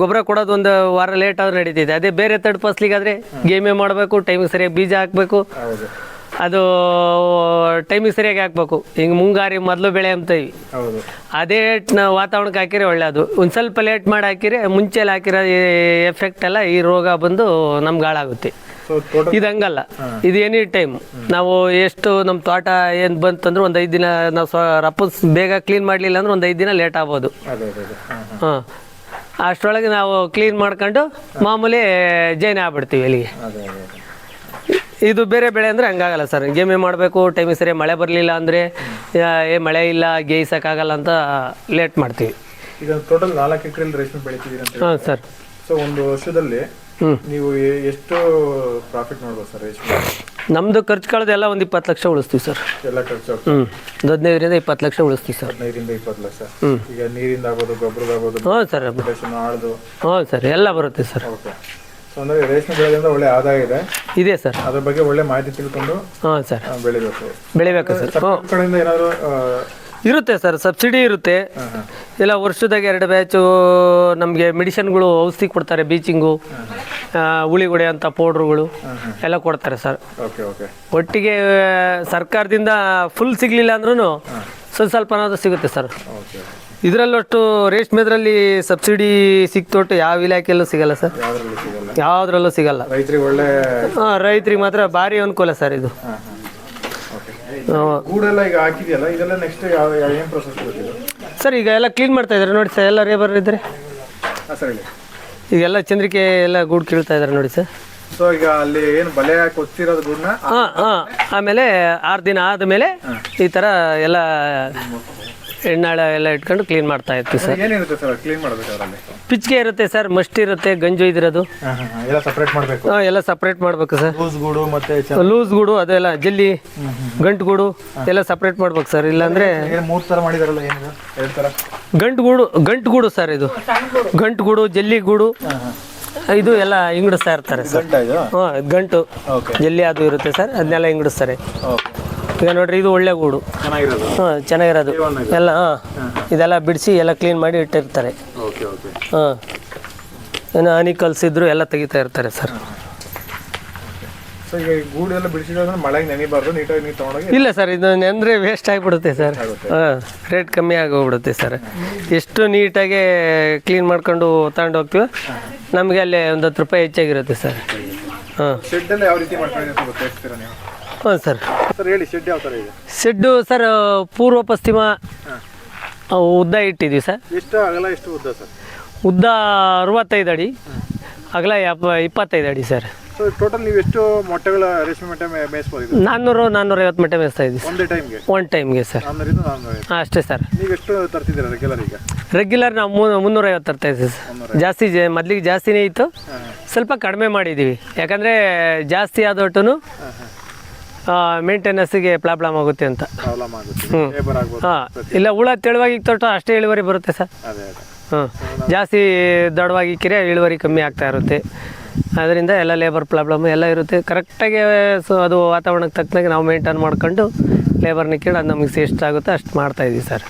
[SPEAKER 1] ಗೊಬ್ಬರ ಕೊಡೋದು ಒಂದು ವಾರ ಲೇಟ್ ಆದ್ರೆ ನಡೀತಿದೆ ಅದೇ ಬೇರೆ ತಡ್ ಫಸ್ಲಿಗಾದರೆ ಗೇಮೆ ಮಾಡಬೇಕು ಟೈಮಿಗೆ ಸರಿಯಾಗಿ ಬೀಜ ಹಾಕಬೇಕು. ಅದು ಟೈಮಿಗೆ ಸರಿಯಾಗಿ ಹಾಕ್ಬೇಕು. ಹಿಂಗೆ ಮುಂಗಾರಿ ಮೊದಲು ಬೆಳೆ ಅಂತೀವಿ. ಅದೇ ವಾತಾವರಣಕ್ಕೆ ಹಾಕಿದ್ರೆ ಒಳ್ಳೆಯದು ಒಂದು ಸ್ವಲ್ಪ ಲೇಟ್ ಮಾಡಿ ಹಾಕಿದ್ರೆ ಮುಂಚೆಲಿ ಹಾಕಿರೋ ಎಫೆಕ್ಟ್ ಎಲ್ಲ ಈ ರೋಗ ಬಂದು ನಮ್ಗೆ ಹಾಳಾಗುತ್ತೆ. ಇದು ಹಂಗಲ್ಲ. ಇದು ಎನಿ ಟೈಮ್ ನಾವು ಎಷ್ಟು ನಮ್ಮ ತೋಟ ಏನು ಬಂತಂದ್ರೆ ಒಂದು ಐದು ದಿನ ನಾವು ಸ್ವ ರಪ್ಪಸ್ ಬೇಗ ಕ್ಲೀನ್ ಮಾಡಲಿಲ್ಲ ಅಂದ್ರೆ ಒಂದು ಐದು ದಿನ ಲೇಟ್ ಆಗ್ಬೋದು.
[SPEAKER 2] ಹಾಂ
[SPEAKER 1] ಅಷ್ಟರೊಳಗೆ ನಾವು ಕ್ಲೀನ್ ಮಾಡ್ಕೊಂಡು ಮಾಮೂಲಿ ಜೈನ್ ಆಗ್ಬಿಡ್ತೀವಿ ಅಲ್ಲಿಗೆ. ಇದು ಬೇರೆ ಬೆಳೆ ಅಂದರೆ ಹಂಗಾಗಲ್ಲ ಸರ್. ಗೇಮೆ ಮಾಡಬೇಕು ಟೈಮಿಗೆ ಸರಿ ಮಳೆ ಬರಲಿಲ್ಲ ಅಂದರೆ ಏ ಮಳೆ ಇಲ್ಲ ಗೇಯಿಸೋಕ್ಕಾಗಲ್ಲ ಅಂತ ಲೇಟ್ ಮಾಡ್ತೀವಿ.
[SPEAKER 2] ಈಗ ಟೋಟಲ್ ನಾಲ್ಕು ಎಕರೆಯಲ್ಲಿ ರೇಷ್ಮೆ ಬೆಳಿತಿದ್ದೀರಿ ಅಂತ
[SPEAKER 1] ಹಾಂ ಸರ್.
[SPEAKER 2] ಸೊ ಒಂದು ವರ್ಷದಲ್ಲಿ ನೀವು ಎಷ್ಟು ಪ್ರಾಫಿಟ್ ಮಾಡ್ಬೋದು ಸರ್ ರೇಷ್ಮೆ?
[SPEAKER 1] ನಮ್ಮದು ಖರ್ಚು ಕಳೆದೆಲ್ಲ ಒಂದು ಇಪ್ಪತ್ತು ಲಕ್ಷ ಉಳಿಸ್ತೀವಿ ಸರ್.
[SPEAKER 2] ಎಲ್ಲ ಖರ್ಚು
[SPEAKER 1] ಹ್ಞೂ ಹದಿನೈದರಿಂದ ಇಪ್ಪತ್ತು ಲಕ್ಷ ಉಳಿಸ್ತೀವಿ ಸರ್.
[SPEAKER 2] ಹದಿನೈದರಿಂದ ಇಪ್ಪತ್ತು ಲಕ್ಷ.
[SPEAKER 1] ಹ್ಞೂ
[SPEAKER 2] ಈಗ ನೀರಿಂದ ಆಗೋದು ಗೊಬ್ಬರದ ಆಗೋದು
[SPEAKER 1] ಹ್ಞೂ ಸರ್
[SPEAKER 2] ಆಳ್ದು
[SPEAKER 1] ಹ್ಞೂ ಸರ್. ಎಲ್ಲ ಬರುತ್ತೆ ಸರ್.
[SPEAKER 2] ಓಕೆ ಅಂದ್ರೆ ರೇಷ್ಮೆ ಬೆಳೆದಿಂದ ಒಳ್ಳೆ ಆದಾಯ ಇದೆ.
[SPEAKER 1] ಇದೆ ಸರ್.
[SPEAKER 2] ಅದ್ರ ಬಗ್ಗೆ ಒಳ್ಳೆ ಮಾಹಿತಿ ತಿಳ್ಕೊಂಡು
[SPEAKER 1] ಹಾಂ ಸರ್.
[SPEAKER 2] ಆ, ಬೆಳಿಬೇಕು.
[SPEAKER 1] ಬೆಳಿಬೇಕು ಸರ್. ಹ್ಞೂ
[SPEAKER 2] ಸರ್ಕಾರದ ಕಡೆಯಿಂದ ಏನಾದ್ರು ಆ,
[SPEAKER 1] ಇರುತ್ತೆ ಸರ್ ಸಬ್ಸಿಡಿ ಇರುತ್ತೆ. ಇಲ್ಲ ವರ್ಷದಾಗ ಎರಡು ಬ್ಯಾಚು ನಮಗೆ ಮೆಡಿಷನ್ಗಳು ಔಷಧಿ ಕೊಡ್ತಾರೆ ಬೀಚಿಂಗು ಹುಳಿ ಪೌಡರ್ ಪೌಡ್ರುಗಳು ಎಲ್ಲ ಕೊಡ್ತಾರೆ ಸರ್.
[SPEAKER 2] Okay okay.
[SPEAKER 1] ಒಟ್ಟಿಗೆ ಸರ್ಕಾರದಿಂದ ಫುಲ್ ಸಿಗಲಿಲ್ಲ ಅಂದ್ರೂ ಸ್ವಲ್ಪ ಸ್ವಲ್ಪನಾದ್ರೂ ಸಿಗುತ್ತೆ ಸರ್.
[SPEAKER 2] ಓಕೆ.
[SPEAKER 1] ಇದರಲ್ಲಷ್ಟು ರೇಷ್ಮೆದ್ರಲ್ಲಿ ಸಬ್ಸಿಡಿ ಸಿಕ್ತೊಟ್ಟು ಯಾವ ಇಲಾಖೆಯಲ್ಲೂ ಸಿಗಲ್ಲ ಸರ್.
[SPEAKER 2] ಯಾವ್ದ್ರಲ್ಲೂ ಸಿಗಲ್ಲ. ರೈತರಿಗೆ ಒಳ್ಳೆ
[SPEAKER 1] ಹಾಂ ರೈತರಿಗೆ ಮಾತ್ರ ಭಾರಿ ಅನುಕೂಲ ಸರ್ ಇದು.
[SPEAKER 2] ಹಾಂ ಹಾಂ. ಓಕೆ
[SPEAKER 1] ಆ,
[SPEAKER 2] ಗೂಡೆಲ್ಲ ಈಗ ಹಾಕಿದೆಯಲ್ಲ ಇದೆಲ್ಲ ನೆಕ್ಸ್ಟ್ ಯಾವ ಯಾವ ಏನು ಪ್ರೊಸೆಸ್
[SPEAKER 1] ಸರ್ ಈಗ ಎಲ್ಲ ಕ್ಲೀನ್ ಮಾಡ್ತಾ ಇದ್ದಾರೆ ನೋಡಿ ಸರ್ ಎಲ್ಲ ರೇಬರ್ ಇದ್ದಾರೆ.
[SPEAKER 2] ಹಾಂ ಸರ್ ಹೇಳಿ.
[SPEAKER 1] ಈಗೆಲ್ಲ ಚಂದ್ರಿಕೆ ಎಲ್ಲ ಗೂಡು ಕೀಳ್ತಾ ಇದ್ದಾರೆ ನೋಡಿ ಸರ್.
[SPEAKER 2] ಸೊ ಈಗ ಅಲ್ಲಿ ಏನು ಬಲೆ ಗೂಡನ್ನ?
[SPEAKER 1] ಹಾಂ ಹಾಂ. ಆಮೇಲೆ ಆರು ದಿನ ಆದ್ಮೇಲೆ ಈ ಥರ ಎಲ್ಲ ಎಣ್ಣಾಳ ಎಲ್ಲ ಇಟ್ಕೊಂಡು ಕ್ಲೀನ್ ಮಾಡ್ತಾ ಇರ್ತೀವಿ ಸರ್.
[SPEAKER 2] ಏನಿರುತ್ತೆ ಸರ್ ಕ್ಲೀನ್ ಮಾಡ್ಬೇಕು ಅವರಲ್ಲಿ
[SPEAKER 1] ಪಿಚ್ಕೆ ಇರುತ್ತೆ ಸರ್ ಮಸ್ಟ್ ಇರುತ್ತೆ ಗಂಜು ಇದಿರೋದು.
[SPEAKER 2] ಎಲ್ಲ ಸಪ್ರೇಟ್ ಮಾಡಬೇಕು.
[SPEAKER 1] ಹಾಂ ಎಲ್ಲ ಸಪ್ರೇಟ್ ಮಾಡಬೇಕು ಸರ್.
[SPEAKER 2] ಲೂಸ್ ಗೂಡು ಮತ್ತೆ
[SPEAKER 1] ಲೂಸ್ ಗೂಡು ಅದೆಲ್ಲ ಜಲ್ಲಿ ಗಂಟು ಗೂಡು ಎಲ್ಲ ಸಪ್ರೇಟ್ ಮಾಡ್ಬೇಕು ಸರ್. ಇಲ್ಲಾಂದರೆ
[SPEAKER 2] ಏನು ಮೂರು ಸಲ ಮಾಡಿದಾರಲ್ಲ ಏನಿದೆ ಎರಡು ತರ?
[SPEAKER 1] ಗಂಟು ಗೂಡು ಗಂಟು ಗೂಡು ಸರ್ ಇದು. ಗಂಟು ಗೂಡು ಜಲ್ಲಿ ಗೂಡು ಇದು ಎಲ್ಲ ಹಿಂಗಡಿಸ್ತಾ ಇರ್ತಾರೆ ಸರ್.
[SPEAKER 2] ಗಂಟ ಇದು?
[SPEAKER 1] ಹಾಂ ಗಂಟು
[SPEAKER 2] ಓಕೆ.
[SPEAKER 1] ಜಲ್ಲಿ ಅದು ಇರುತ್ತೆ ಸರ್ ಅದನ್ನೆಲ್ಲ ಹಿಂಗಡಿಸ್ತಾರೆ
[SPEAKER 2] ಓಕೆ.
[SPEAKER 1] ಈಗ ನೋಡ್ರಿ ಇದು ಒಳ್ಳೆ ಗೂಡು.
[SPEAKER 2] ಚೆನ್ನಾಗಿರೋದು?
[SPEAKER 1] ಹಾಂ ಚೆನ್ನಾಗಿರೋದು. ಎಲ್ಲ ಹಾಂ. ಇದೆಲ್ಲ ಬಿಡಿಸಿ ಎಲ್ಲ ಕ್ಲೀನ್ ಮಾಡಿ ಇಟ್ಟಿರ್ತಾರೆ.
[SPEAKER 2] Okay okay.
[SPEAKER 1] ಹಾಂ. ಏನು ಹನಿ ಕಲ್ಸಿದ್ರು ಎಲ್ಲ ತೆಗಿತಾ ಇರ್ತಾರೆ ಸರ್.
[SPEAKER 2] ಸೊ ಈಗ ಈ ಗೂಡು ಎಲ್ಲ ಬಿಡಿಸಿದ್ರೆ ಮಳೆಗೆ ನೆನಿಬಾರ್ದು ನೀಟಾಗಿ ತೊಗೊಂಡೋಗಿ?
[SPEAKER 1] ಇಲ್ಲ ಸರ್ ಇದು ನೆಂದ್ರೆ ವೇಸ್ಟ್ ಆಗಿಬಿಡುತ್ತೆ ಸರ್. ಹಾಂ ರೇಟ್ ಕಮ್ಮಿ ಆಗೋಗ್ಬಿಡುತ್ತೆ ಸರ್. ಎಷ್ಟು ನೀಟಾಗಿ ಕ್ಲೀನ್ ಮಾಡ್ಕೊಂಡು ತಗೊಂಡು ಹೋಗ್ತೀವಿ ನಮಗೆ ಅಲ್ಲಿ ಒಂದು ಹತ್ತು ರೂಪಾಯಿ ಹೆಚ್ಚಾಗಿರುತ್ತೆ ಸರ್. ಹಾಂ.
[SPEAKER 2] ಶೆಡ್ ಎಲ್ಲ ಯಾವ ರೀತಿ ಮಾಡ್ಕೊಂಡಿದ್ದೀರಿ ಅಂತ ಗೊತ್ತಾಗ್ತೀರಾ ನೀವು?
[SPEAKER 1] ಹ್ಞೂ ಸರ್.
[SPEAKER 2] ಸರ್ ಹೇಳಿ ಶೆಡ್ ಯಾವ ಥರ ಇದೆ?
[SPEAKER 1] ಶೆಡ್ಡು ಸರ್ ಪೂರ್ವ ಪಶ್ಚಿಮ ಉದ್ದ ಇಟ್ಟಿದ್ದೀವಿ ಸರ್.
[SPEAKER 2] ಎಷ್ಟು ಅಗಲ ಎಷ್ಟು ಉದ್ದ ಸರ್?
[SPEAKER 1] ಉದ್ದ ಅರವತ್ತೈದು ಅಡಿ ಅಗಲ ಇಪ್ಪತ್ತೈದು ಅಡಿ ಸರ್.
[SPEAKER 2] ಸೊ ಟೋಟಲ್ ನೀವು ಎಷ್ಟು ಮೊಟ್ಟೆಗಳ ರೇಷ್ಮೆ ಮೊಟ್ಟೆ ಮೇಯಿಸ್ಬೋದು ಇದು
[SPEAKER 1] ನಾನ್ನೂರು ನಾನ್ನೂರೈವತ್ತು ಮಟ್ಟ ಮೇಯಿಸ್ತಾ ಇದ್ದೀವಿ
[SPEAKER 2] ಒಂದೇ ಟೈಮ್ಗೆ
[SPEAKER 1] ಒನ್ ಟೈಮ್ಗೆ ಸರ್.
[SPEAKER 2] ನಾನ್ನೂರ
[SPEAKER 1] ಹಾಂ ಅಷ್ಟೇ ಸರ್.
[SPEAKER 2] ನೀವು ಎಷ್ಟು ತರ್ತಿದ್ದೀರಾ ರೆಗ್ಯುಲರ್ ಈಗ?
[SPEAKER 1] ರೆಗ್ಯುಲರ್ ನಾವು ಮೂ ಮುನ್ನೂರೈವತ್ತು ತರ್ತಾ ಇದ್ದೀವಿ ಸರ್. ಜಾಸ್ತಿ ಮೊದಲಿಗೆ ಜಾಸ್ತಿನೇ ಇತ್ತು. ಸ್ವಲ್ಪ ಕಡಿಮೆ ಮಾಡಿದ್ದೀವಿ. ಯಾಕಂದರೆ ಜಾಸ್ತಿ ಆದೊಟ್ಟು ಮೇಂಟೆನೆನ್ಸ್ಗೆ ಪ್ರಾಬ್ಲಮ್ ಆಗುತ್ತೆ ಅಂತ.
[SPEAKER 2] ಪ್ರಾಬ್ಲಮ್ ಆಗುತ್ತೆ. ಲೇಬರ್ ಆಗ್ಬೋದು
[SPEAKER 1] ಹಾಂ. ಇಲ್ಲ ಹುಳ ತೆಳುವಾಗಿ ತೊಟ್ಟು ಅಷ್ಟೇ ಇಳುವರಿ ಬರುತ್ತೆ ಸರ್.
[SPEAKER 2] ಅದೇ ಅದೇ.
[SPEAKER 1] ಹಾಂ ಜಾಸ್ತಿ ದೊಡ್ಡವಾಗಿ ಕಿರೆ ಇಳುವರಿ ಕಮ್ಮಿ ಆಗ್ತಾ ಇರುತ್ತೆ. ಅದರಿಂದ ಎಲ್ಲ ಲೇಬರ್ ಪ್ರಾಬ್ಲಮ್ ಎಲ್ಲ ಇರುತ್ತೆ. ಕರೆಕ್ಟಾಗಿ ಸೊ ಅದು ವಾತಾವರಣಕ್ಕೆ ತಕ್ಕನಾಗಿ ನಾವು ಮೇಂಟೈನ್ ಮಾಡ್ಕೊಂಡು ಲೇಬರ್ನ ಕೇಳಿ ಅದು ನಮಗೆ ಎಷ್ಟಾಗುತ್ತೋ ಅಷ್ಟು ಮಾಡ್ತಾಯಿದ್ದೀವಿ ಸರ್.